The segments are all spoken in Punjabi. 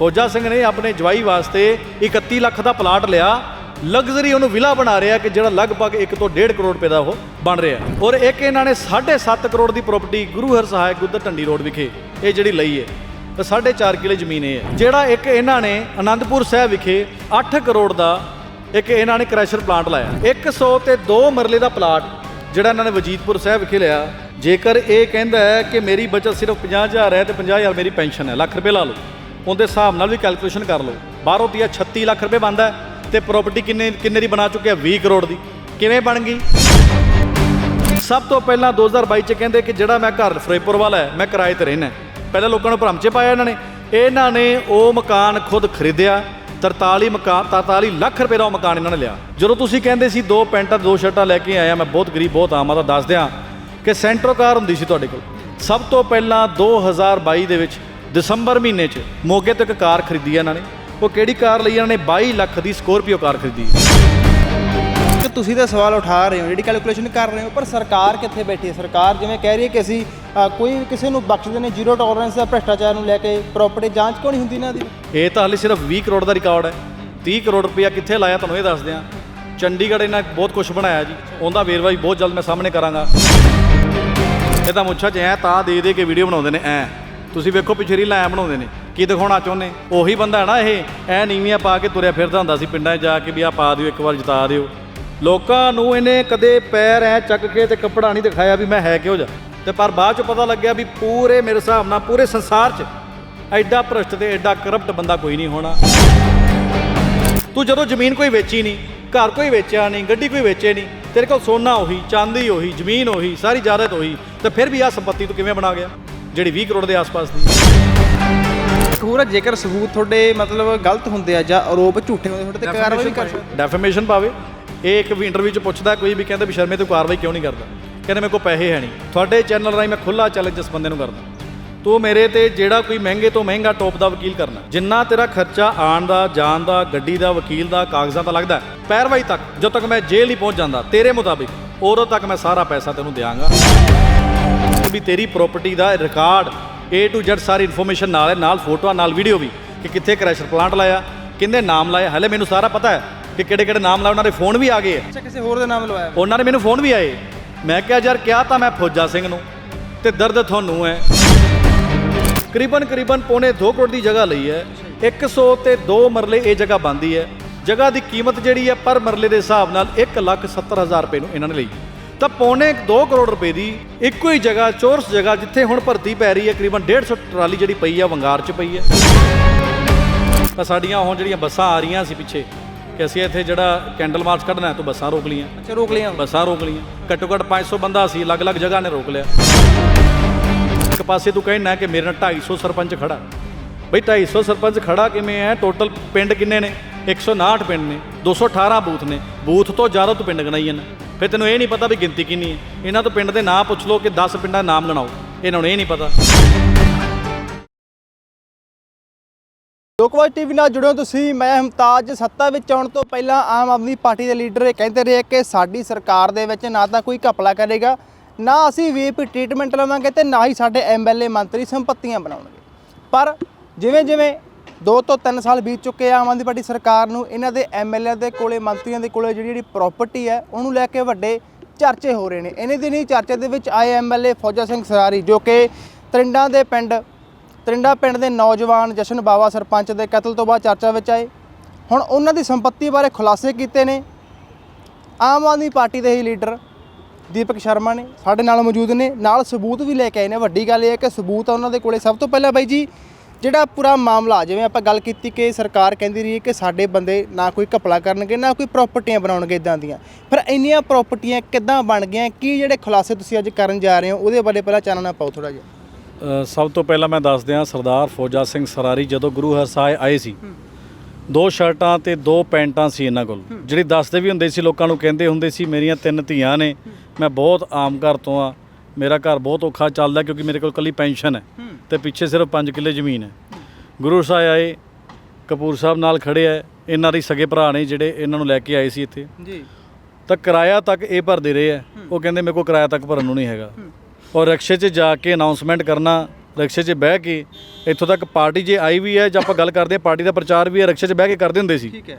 ਫੌਜਾ ਸਿੰਘ ਨੇ ਆਪਣੇ ਜਵਾਈ ਵਾਸਤੇ 31 ਲੱਖ ਦਾ ਪਲਾਟ ਲਿਆ। ਲਗਜ਼ਰੀ ਉਹਨੂੰ ਵਿਲਾ ਬਣਾ ਰਿਹਾ ਕਿ ਜਿਹੜਾ ਲਗਭਗ 1 ਤੋਂ 1.5 ਕਰੋੜ ਰੁਪਏ ਦਾ ਉਹ ਬਣ ਰਿਹਾ ਔਰ ਇੱਕ ਇਹਨਾਂ ਨੇ 7.5 ਕਰੋੜ ਦੀ ਪ੍ਰਾਪਰਟੀ ਗੁਰੂ ਹਰ ਸਹਾਇਕ ਗੁੱਦਰ ਢੰਡੀ ਰੋਡ ਵਿਖੇ ਇਹ ਜਿਹੜੀ ਲਈ ਹੈ, ਤੇ 4.5 ਕਿਲੇ ਜ਼ਮੀਨ ਇਹ ਹੈ। ਜਿਹੜਾ ਇੱਕ ਇਹਨਾਂ ਨੇ ਆਨੰਦਪੁਰ ਸਾਹਿਬ ਵਿਖੇ 8 ਕਰੋੜ ਦਾ ਇੱਕ ਇਹਨਾਂ ਨੇ ਕ੍ਰੈਸ਼ਰ ਪਲਾਂਟ ਲਾਇਆ। 100 ਤੇ 2 ਮਰਲੇ ਦਾ ਪਲਾਟ ਜਿਹੜਾ ਇਹਨਾਂ ਨੇ ਵਜੀਦਪੁਰ ਸਾਹਿਬ ਵਿਖੇ ਲਿਆ। ਜੇਕਰ ਇਹ ਕਹਿੰਦਾ ਹੈ ਕਿ ਮੇਰੀ ਬਚਤ ਸਿਰਫ 50000 ਹੈ ਤੇ 50000 ਮੇਰੀ ਪੈਨਸ਼ਨ ਹੈ, ਲੱਖ ਰੁਪਏ ਲਾ ਲਓ। ਉਹਦੇ ਹਿਸਾਬ ਨਾਲ ਵੀ ਕੈਲਕੂਲੇਸ਼ਨ ਕਰ ਲਓ। ਬਾਹਰੋਂ ਦੀ 36 ਲੱਖ ਰੁਪਏ ਬਣਦਾ ਹੈ ਤੇ ਪ੍ਰਾਪਰਟੀ ਕਿੰਨੇ ਕਿੰਨੇ ਦੀ ਬਣਾ ਚੁੱਕਿਆ 20 ਕਰੋੜ ਦੀ। ਕਿਵੇਂ ਬਣ ਗਈ? ਸਭ ਤੋਂ ਪਹਿਲਾਂ 2022 ਚ ਕਹਿੰਦੇ ਕਿ ਜਿਹੜਾ ਮੈਂ ਘਰ ਫਰੇਪੁਰ ਵਾਲਾ ਹੈ, ਮੈਂ ਕਿਰਾਏ ਤੇ ਰਹਿਣਾ ਪਹਿਲਾਂ ਲੋਕਾਂ ਨੂੰ ਭਰਮ ਚ ਪਾਇਆ ਇਹਨਾਂ ਨੇ। ਇਹਨਾਂ ਨੇ ਉਹ ਮਕਾਨ ਖੁਦ ਖਰੀਦਿਆ 43 ਮਕਾਨ 43 ਲੱਖ ਰੁਪਏ ਦਾ ਉਹ ਮਕਾਨ ਇਹਨਾਂ ਨੇ ਲਿਆ। ਜਦੋਂ ਤੁਸੀਂ ਕਹਿੰਦੇ ਸੀ ਦੋ ਪੈਂਟਾਂ, ਦੋ ਸ਼ਰਟਾਂ ਲੈ ਕੇ ਆਇਆ, ਮੈਂ ਬਹੁਤ ਗਰੀਬ, ਬਹੁਤ ਆਮ ਆ, ਤਾਂ ਦੱਸ ਦਿਆਂ ਕਿ ਸੈਂਟਰੋ ਕਾਰ ਹੁੰਦੀ ਸੀ ਤੁਹਾਡੇ ਕੋਲ। ਸਭ ਤੋਂ ਪਹਿਲਾਂ 2022 ਦੇ ਵਿੱਚ ਦਸੰਬਰ ਮਹੀਨੇ 'ਚ ਮੋਗੇ ਤੋਂ ਇੱਕ ਕਾਰ ਖਰੀਦੀ ਇਹਨਾਂ ਨੇ। ਉਹ ਕਿਹੜੀ ਕਾਰ ਲਈ ਇਹਨਾਂ ਨੇ 22 ਲੱਖ ਦੀ ਸਕੋਰਪੀਓ ਕਾਰ ਖਰੀਦੀ ਕਿ ਤੁਸੀਂ ਤਾਂ ਸਵਾਲ ਉਠਾ ਰਹੇ ਹੋ ਜਿਹੜੀ ਕੈਲਕੂਲੇਸ਼ਨ ਕਰ ਰਹੇ ਹੋ ਪਰ ਸਰਕਾਰ ਕਿੱਥੇ ਬੈਠੀ ਹੈ? ਸਰਕਾਰ ਜਿਵੇਂ ਕਹਿ ਰਹੀ ਹੈ ਕਿ ਅਸੀਂ ਅ, ਕੋਈ ਵੀ ਕਿਸੇ ਨੂੰ ਬਖਸ਼ਦੇ ਨੇ ਜ਼ੀਰੋ ਟੋਲਰੈਂਸ ਦਾ ਭ੍ਰਿਸ਼ਟਾਚਾਰ ਨੂੰ ਲੈ ਕੇ ਪ੍ਰਾਪਰਟੀ ਜਾਂਚ ਕਿਉਂ ਨਹੀਂ ਹੁੰਦੀ ਇਹਨਾਂ ਦੀ? ਇਹ ਤਾਂ ਹਾਲੇ ਸਿਰਫ 20 ਕਰੋੜ ਦਾ ਰਿਕਾਰਡ ਹੈ। 30 ਕਰੋੜ ਰੁਪਇਆ ਕਿੱਥੇ ਲਾਇਆ ਤੁਹਾਨੂੰ ਇਹ ਦੱਸ ਦਿਆਂ ਚੰਡੀਗੜ੍ਹ ਇਹਨਾਂ ਬਹੁਤ ਕੁਝ ਬਣਾਇਆ ਜੀ। ਉਹਦਾ ਵੇਰਵਾ ਵੀ ਬਹੁਤ ਜਲਦ ਮੈਂ ਸਾਹਮਣੇ ਕਰਾਂਗਾ। ਇਹ ਤਾਂ ਮੁੱਛਾਂ 'ਚ ਐ ਤਾਂ ਦੇ ਦੇ ਕੇ ਵੀਡੀਓ ਬਣਾਉਂਦੇ ਨੇ ਐ। ਤੁਸੀਂ ਵੇਖੋ ਪਿੱਛੇ ਰੀਲਾਂ ਐ ਬਣਾਉਂਦੇ ਨੇ, ਕੀ ਦਿਖਾਉਣਾ ਚਾਹੁੰਦੇ? ਉਹੀ ਬੰਦਾ ਹੈ ਨਾ ਇਹ, ਐ ਨੀਵੀਆਂ ਪਾ ਕੇ ਤੁਰਿਆ ਫਿਰਦਾ ਹੁੰਦਾ ਸੀ ਪਿੰਡਾਂ 'ਚ ਜਾ ਕੇ ਵੀ ਆ ਪਾ ਦਿਓ, ਇੱਕ ਵਾਰ ਜਿਤਾ ਦਿਓ। ਲੋਕਾਂ ਨੂੰ ਇਹਨੇ ਕਦੇ ਪੈਰ ਐ ਚੱਕ ਕੇ ਤੇ ਕੱਪੜਾ ਨਹੀਂ ਦਿਖਾਇਆ ਵੀ ਮੈਂ ਹੈ ਕਿਹੋ ਜਾ ਤੇ ਪਰ ਬਾਅਦ 'ਚ ਪਤਾ ਲੱਗਿਆ ਵੀ ਪੂਰੇ ਮੇਰੇ ਹਿਸਾਬ ਨਾਲ ਪੂਰੇ ਸੰਸਾਰ 'ਚ ਐਡਾ ਭ੍ਰਸ਼ਟ ਤੇ ਐਡਾ ਕਰਪਟ ਬੰਦਾ ਕੋਈ ਨਹੀਂ ਹੋਣਾ। ਤੂੰ ਜਦੋਂ ਜ਼ਮੀਨ ਕੋਈ ਵੇਚੀ ਨਹੀਂ, ਘਰ ਕੋਈ ਵੇਚਿਆ ਨਹੀਂ, ਗੱਡੀ ਕੋਈ ਵੇਚੇ ਨਹੀਂ, ਤੇਰੇ ਕੋਲ ਸੋਨਾ ਉਹੀ, ਚਾਂਦੀ ਉਹੀ, ਜ਼ਮੀਨ ਉਹੀ, ਸਾਰੀ ਜਾਇਦਾਦ ਉਹੀ, ਤੇ ਫਿਰ ਵੀ ਆ ਸੰਪਤੀ ਤੂੰ ਕਿਵੇਂ ਬਣਾ ਗਿਆ? ਜਿਹੜੀ 20 ਕਰੋੜ ਦੇ ਆਸ-ਪਾਸ ਦੀ। ਹੋਰ ਜੇਕਰ ਸਬੂਤ ਤੁਹਾਡੇ ਮਤਲਬ ਗਲਤ ਹੁੰਦੇ ਆ ਜਾਂ ਆਰੋਪ ਝੂਠੇ ਹੁੰਦੇ ਤੁਹਾਡੇ ਤੇ ਕਾਰਵਾਈ ਵੀ ਕਰ ਸਕਦੇ ਡੈਫੇਮੇਸ਼ਨ ਪਾਵੇ। ਇਹ ਇੱਕ ਵੀ ਇੰਟਰਵਿਊ 'ਚ ਪੁੱਛਦਾ ਕੋਈ ਵੀ ਕਹਿੰਦਾ ਵੀ ਸ਼ਰਮੇ ਤੂੰ ਕਾਰਵਾਈ ਕਿਉਂ ਨਹੀਂ ਕਰਦਾ? ਕਹਿੰਦੇ ਮੇਰੇ ਕੋਲ ਪੈਸੇ ਹੈ ਨਹੀਂ। ਤੁਹਾਡੇ ਚੈਨਲ ਰਾਹੀਂ ਮੈਂ ਖੁੱਲਾ ਚੈਲੰਜ ਇਸ ਬੰਦੇ ਨੂੰ ਕਰਦਾ। ਤੂੰ ਮੇਰੇ ਤੇ ਜਿਹੜਾ ਕੋਈ ਮਹਿੰਗੇ ਤੋਂ ਮਹਿੰਗਾ ਟੌਪ ਦਾ ਵਕੀਲ ਕਰਨਾ। ਜਿੰਨਾ ਤੇਰਾ ਖਰਚਾ ਆਣ ਦਾ ਜਾਣ ਦਾ ਗੱਡੀ ਦਾ ਵਕੀਲ ਦਾ ਕਾਗਜ਼ਾਂ ਦਾ ਲੱਗਦਾ ਪੈਰਵਾਈ ਤੱਕ ਜਦੋਂ ਤੱਕ ਮੈਂ ਜੇਲ੍ਹ ਹੀ ਪਹੁੰਚ ਜਾਂਦਾ ਤੇਰੇ ਮੁਤਾਬਿਕ ਉਦੋਂ ਤੱਕ ਮੈਂ ਸਾਰਾ ਪੈਸਾ ਤੈਨੂੰ ਦਿਆਂਗਾ। ਵੀ ਤੇਰੀ ਪ੍ਰਾਪਰਟੀ ਦਾ ਰਿਕਾਰਡ A to Z ਸਾਰੀ ਇਨਫੋਰਮੇਸ਼ਨ ਨਾਲ ਹੈ ਨਾਲ ਫੋਟੋਆਂ ਨਾਲ ਵੀਡੀਓ ਵੀ ਕਿ ਕਿੱਥੇ ਕ੍ਰੈਸ਼ਰ ਪਲਾਂਟ ਲਾਇਆ ਕਿੰਨੇ ਨਾਮ ਲਾਏ। ਹਲੇ ਮੈਨੂੰ ਸਾਰਾ ਪਤਾ ਹੈ ਕਿ ਕਿਹੜੇ ਕਿਹੜੇ ਨਾਮ ਲਾਏ ਉਹਨਾਂ ਦੇ ਫੋਨ ਵੀ ਆ ਗਏ ਅੱਛਾ ਕਿਸੇ ਹੋਰ ਦਾ ਨਾਮ ਲਵਾਇਆ ਉਹਨਾਂ ਨੇ ਮੈਨੂੰ ਫੋਨ ਵੀ ਆਏ। ਮੈਂ ਕਿਹਾ ਯਾਰ ਕਿਹਾ ਤਾਂ ਮੈਂ ਫੌਜਾ ਸਿੰਘ ਨੂੰ? ਤੇ ਦਰਦ ਤੁਹਾਨੂੰ ਹੈ? ਕਰੀਬਨ ਕਰੀਬਨ ਪੌਣੇ 2 ਕਰੋੜ ਦੀ ਜਗ੍ਹਾ ਲਈ ਹੈ। 100 ਤੇ 2 ਮਰਲੇ ਇਹ ਜਗ੍ਹਾ ਬੰਦੀ ਹੈ। ਜਗ੍ਹਾ ਦੀ ਕੀਮਤ ਜਿਹੜੀ ਹੈ ਪਰ ਮਰਲੇ ਦੇ ਹਿਸਾਬ ਨਾਲ 1,70,000 ਰੁਪਏ ਨੂੰ ਇਹਨਾਂ ਨੇ ਲਈ। ਤਾਂ ਪੌਣੇ 2 ਕਰੋੜ ਰੁਪਏ ਦੀ ਇੱਕੋ ਹੀ ਜਗ੍ਹਾ ਚੋਰਸ ਜਗ੍ਹਾ ਜਿੱਥੇ ਹੁਣ ਭਰਤੀ ਪੈ ਰਹੀ ਹੈ ਕਰੀਬਨ 150 ਟਰਾਲੀ ਜਿਹੜੀ ਪਈ ਹੈ ਵੰਗਾਰ 'ਚ ਪਈ ਹੈ। ਤਾਂ ਸਾਡੀਆਂ ਹੁਣ ਜਿਹੜੀਆਂ ਬੱਸਾਂ ਆ ਰਹੀਆਂ ਸੀ ਪਿੱਛੇ ਕਿ ਅਸੀਂ ਇੱਥੇ ਜਿਹੜਾ ਕੈਂਡਲ ਮਾਰਚ ਕੱਢਣਾ ਹੈ ਤਾਂ ਬੱਸਾਂ ਰੋਕ ਲਈਆਂ। ਅੱਛਾ ਰੋਕ ਲਿਆ ਬੱਸਾਂ ਰੋਕ ਲਈਆਂ। ਘੱਟੋ ਘੱਟ 500 ਬੰਦਾ ਸੀ ਅਲੱਗ-ਅਲੱਗ ਜਗ੍ਹਾ ਨੇ ਰੋਕ ਲਿਆ। ਇੱਕ ਪਾਸੇ ਤੂੰ ਕਹਿਣਾ ਕਿ ਮੇਰੇ ਨਾਲ 250 ਸਰਪੰਚ ਖੜਾ। ਬਈ 250 ਸਰਪੰਚ ਖੜਾ ਕਿਵੇਂ ਹੈ? ਟੋਟਲ ਪਿੰਡ ਕਿੰਨੇ ਨੇ? 159 ਪਿੰਡ ਨੇ 218 ਬੂਥ ਨੇ। ਬੂਥ ਤੋਂ ਜ਼ਿਆਦਾ ਤੂੰ ਪਿੰਡ ਗਣਾਈ ਜਾਂਦਾ। ਫਿਰ ਤੈਨੂੰ ਇਹ ਨਹੀਂ ਪਤਾ ਵੀ ਗਿਣਤੀ ਕਿੰਨੀ ਹੈ। ਇਹਨਾਂ ਤੋਂ ਪਿੰਡ ਦੇ ਨਾਂ ਪੁੱਛ ਲਓ ਕਿ 10 ਪਿੰਡਾਂ ਨਾਮ ਗਣਾਓ ਇਹਨਾਂ ਨੂੰ ਇਹ ਨਹੀਂ ਪਤਾ। ਲੋਕਵਾਜ ਟੀਵੀ ਨਾਲ ਜੁੜਿਓ ਤੁਸੀਂ। ਮੈਂ ਹਮਤਾਜ। ਸੱਤਾ ਵਿੱਚ ਆਉਣ ਤੋਂ ਪਹਿਲਾਂ ਆਮ ਆਦਮੀ ਪਾਰਟੀ ਦੇ ਲੀਡਰ ਇਹ ਕਹਿੰਦੇ ਰਹੇ ਕਿ ਸਾਡੀ ਸਰਕਾਰ ਦੇ ਵਿੱਚ ਨਾ ਤਾਂ ਕੋਈ ਘਪਲਾ ਕਰੇਗਾ, ਨਾ ਅਸੀਂ ਵੀਪੀ ਟ੍ਰੀਟਮੈਂਟ ਲਵਾਂਗੇ ਤੇ ਨਾ ਹੀ ਸਾਡੇ ਐਮਐਲਏ ਮੰਤਰੀ ਸੰਪਤੀਆਂ ਬਣਾਉਣਗੇ। ਪਰ ਜਿਵੇਂ ਜਿਵੇਂ 2 ਤੋਂ 3 ਸਾਲ ਬੀਤ ਚੁੱਕੇ ਆ ਆਮ ਆਦਮੀ ਪਾਰਟੀ ਸਰਕਾਰ ਨੂੰ। ਇਹਨਾਂ ਦੇ ਐਮਐਲਏ ਦੇ ਕੋਲੇ, ਮੰਤਰੀਆਂ ਦੇ ਕੋਲੇ ਜਿਹੜੀ ਜਿਹੜੀ ਪ੍ਰਾਪਰਟੀ ਹੈ, ਉਹਨੂੰ ਲੈ ਕੇ ਵੱਡੇ ਚਰਚੇ ਹੋ ਰਹੇ ਨੇ। ਇਹਨੇ ਦਿਨੀ ਚਰਚੇ ਦੇ ਵਿੱਚ ਆਏ ਐਮਐਲਏ ਫੌਜਾ ਸਿੰਘ ਸਰਾਰੀ, ਜੋ ਕਿ ਤਰਿੰਡਾਂ ਦੇ ਪਿੰਡ, ਤਰਿੰਡਾ ਪਿੰਡ ਦੇ ਨੌਜਵਾਨ ਜਸ਼ਨ ਬਾਵਾ ਸਰਪੰਚ ਦੇ ਕਤਲ ਤੋਂ ਬਾਅਦ ਚਰਚਾ ਵਿੱਚ ਆਏ। ਹੁਣ ਉਹਨਾਂ ਦੀ ਸੰਪਤੀ ਬਾਰੇ ਖੁਲਾਸੇ ਕੀਤੇ ਨੇ। ਆਮ ਆਦਮੀ ਪਾਰਟੀ ਦੇ ਹੀ ਲੀਡਰ ਦੀਪਕ ਸ਼ਰਮਾ ਨੇ ਸਾਡੇ ਨਾਲ ਮੌਜੂਦ ਨੇ। ਨਾਲ ਸਬੂਤ ਵੀ ਲੈ ਕੇ ਆਏ ਨੇ। ਵੱਡੀ ਗੱਲ ਇਹ ਹੈ ਕਿ ਸਬੂਤ ਆ ਉਹਨਾਂ ਦੇ ਕੋਲੇ ਸਭ ਤੋਂ ਪਹਿਲਾਂ ਬਾਈ ਜੀ ਜਿਹੜਾ ਪੂਰਾ ਮਾਮਲਾ ਜਿਵੇਂ ਆਪਾਂ ਗੱਲ ਕੀਤੀ ਕਿ ਸਰਕਾਰ ਕਹਿੰਦੀ ਰਹੀ ਹੈ ਕਿ ਸਾਡੇ ਬੰਦੇ ਨਾ ਕੋਈ ਘਪਲਾ ਕਰਨਗੇ ਨਾ ਕੋਈ ਪ੍ਰਾਪਰਟੀਆਂ ਬਣਾਉਣਗੇ ਇਦਾਂ ਦੀਆਂ। ਫਿਰ ਇੰਨੀਆਂ ਪ੍ਰਾਪਰਟੀਆਂ ਕਿੱਦਾਂ ਬਣ ਗਈਆਂ ਕੀ ਜਿਹੜੇ ਖੁਲਾਸੇ ਤੁਸੀਂ ਅੱਜ ਕਰਨ ਜਾ ਰਹੇ ਹੋ ਉਹਦੇ ਬਾਰੇ ਪਹਿਲਾਂ ਚਾਨਣਾ ਪਾਓ ਥੋੜਾ ਜਿਹਾ। ਸਭ ਤੋਂ ਪਹਿਲਾਂ ਮੈਂ ਦੱਸ ਦਿਆਂ ਸਰਦਾਰ ਫੌਜਾ ਸਿੰਘ ਸਰਾਰੀ ਜਦੋਂ ਗੁਰੂ ਹਰਸਾਏ ਆਏ ਸੀ ਦੋ ਸ਼ਰਟਾਂ ਤੇ ਦੋ ਪੈਂਟਾਂ ਸੀ ਇਹਨਾਂ ਕੋਲ। ਜਿਹੜੀ ਦੱਸਦੇ ਵੀ ਹੁੰਦੇ ਸੀ ਲੋਕਾਂ ਨੂੰ ਕਹਿੰਦੇ ਹੁੰਦੇ ਸੀ ਮੇਰੀਆਂ ਤਿੰਨ ਧੀਆਂ ਨੇ ਮੈਂ ਬਹੁਤ ਆਮ ਘਰ ਤੋਂ ਆ ਮੇਰਾ ਘਰ ਬਹੁਤ ਔਖਾ ਚੱਲਦਾ ਕਿਉਂਕਿ ਮੇਰੇ ਕੋਲ ਕੱਲੀ ਪੈਨਸ਼ਨ ਹੈ। ਤੇ ਪਿੱਛੇ ਸਿਰਫ 5 ਕਿੱਲੇ ਜ਼ਮੀਨ ਹੈ। ਗੁਰੂ ਸਾਹਿਬ ਆਏ ਕਪੂਰ ਸਾਹਿਬ ਨਾਲ ਖੜੇ ਆ ਇਹਨਾਂ ਦੇ ਸਗੇ ਭਰਾ ਨੇ ਜਿਹੜੇ ਇਹਨਾਂ ਨੂੰ ਲੈ ਕੇ ਆਏ ਸੀ ਇੱਥੇ। ਜੀ। ਤਾਂ ਕਿਰਾਇਆ ਤੱਕ ਇਹ ਭਰਦੇ ਰਹੇ ਆ। ਉਹ ਕਹਿੰਦੇ ਮੇਰੇ ਕੋਲ ਕਿਰਾਇਆ ਤੱਕ ਭਰਨ ਨੂੰ ਨਹੀਂ ਹੈਗਾ। ਔਰ ਰਕਸ਼ੇ 'ਚ ਜਾ ਕੇ ਅਨਾਉਂਸਮੈਂਟ ਕਰਨਾ ਰਕਸ਼ੇ 'ਚ ਬਹਿ ਕੇ ਇੱਥੋਂ ਤੱਕ ਪਾਰਟੀ ਜੇ ਆਈ ਵੀ ਹੈ ਜਾਂ ਆਪਾਂ ਗੱਲ ਕਰਦੇ ਹਾਂ ਪਾਰਟੀ ਦਾ ਪ੍ਰਚਾਰ ਵੀ ਹੈ ਰਕਸ਼ੇ 'ਚ ਬਹਿ ਕੇ ਕਰਦੇ ਹੁੰਦੇ ਸੀ। ਠੀਕ ਹੈ।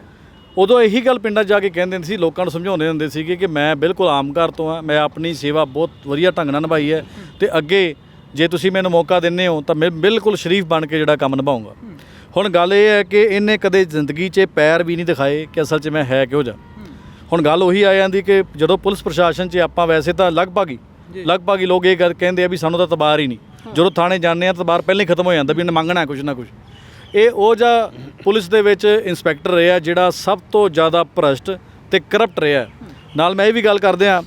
ਉਦੋਂ ਇਹੀ ਗੱਲ ਪਿੰਡਾਂ ਜਾ ਕੇ ਕਹਿੰਦੇ ਹੁੰਦੇ ਸੀ ਲੋਕਾਂ ਨੂੰ ਸਮਝਾਉਂਦੇ ਹੁੰਦੇ ਸੀਗੇ ਕਿ ਮੈਂ ਬਿਲਕੁਲ ਆਮ ਘਰ ਤੋਂ ਆ ਮੈਂ ਆਪਣੀ ਸੇਵਾ ਬਹੁਤ ਵਧੀਆ ਢੰਗ ਨਾਲ ਨਿਭਾਈ ਹੈ ਤੇ ਅੱਗੇ ਜੇ ਤੁਸੀਂ ਮੈਨੂੰ ਮੌਕਾ ਦਿੰਦੇ ਹੋ ਤਾਂ ਮੈਂ ਬਿਲਕੁਲ ਸ਼ਰੀਫ ਬਣ ਕੇ ਜਿਹੜਾ ਕੰਮ ਨਿਭਾਉਂਗਾ। ਹੁਣ ਗੱਲ ਇਹ ਹੈ ਕਿ ਇਹਨੇ ਕਦੇ ਜ਼ਿੰਦਗੀ 'ਚ ਪੈਰ ਵੀ ਨਹੀਂ ਦਿਖਾਏ ਕਿ ਅਸਲ 'ਚ ਮੈਂ ਹੈ ਕਿਹੋ ਜਿਹਾ। ਹੁਣ ਗੱਲ ਉਹੀ ਆ ਜਾਂਦੀ ਕਿ ਜਦੋਂ ਪੁਲਿਸ ਪ੍ਰਸ਼ਾਸਨ 'ਚ ਆਪਾਂ ਵੈਸੇ ਤਾਂ ਲਗਭਗ ਹੀ ਲਗਭਗ ਹੀ ਲੋਕ ਇਹ ਗੱਲ ਕਹਿੰਦੇ ਆ ਵੀ ਸਾਨੂੰ ਤਾਂ ਤਬਾਰ ਹੀ ਨਹੀਂ। ਜਦੋਂ ਥਾਣੇ ਜਾਂਦੇ ਆ ਤਬਾਰ ਪਹਿਲਾਂ ਹੀ ਖਤਮ ਹੋ ਜਾਂਦਾ ਵੀ ਇਹਨੇ ਮੰਗਣਾ ਕੁਝ ਨਾ ਕੁਝ ਇਹ ਉਹ ਜਿਹਾ ਪੁਲਿਸ ਦੇ ਵਿੱਚ ਇੰਸਪੈਕਟਰ ਰਿਹਾ ਜਿਹੜਾ ਸਭ ਤੋਂ ਜ਼ਿਆਦਾ ਭ੍ਰਸ਼ਟ ਤੇ ਕਰਪਟ ਰਿਹਾ। ਨਾਲ ਮੈਂ ਇਹ ਵੀ ਗੱਲ ਕਰਦੇ ਆ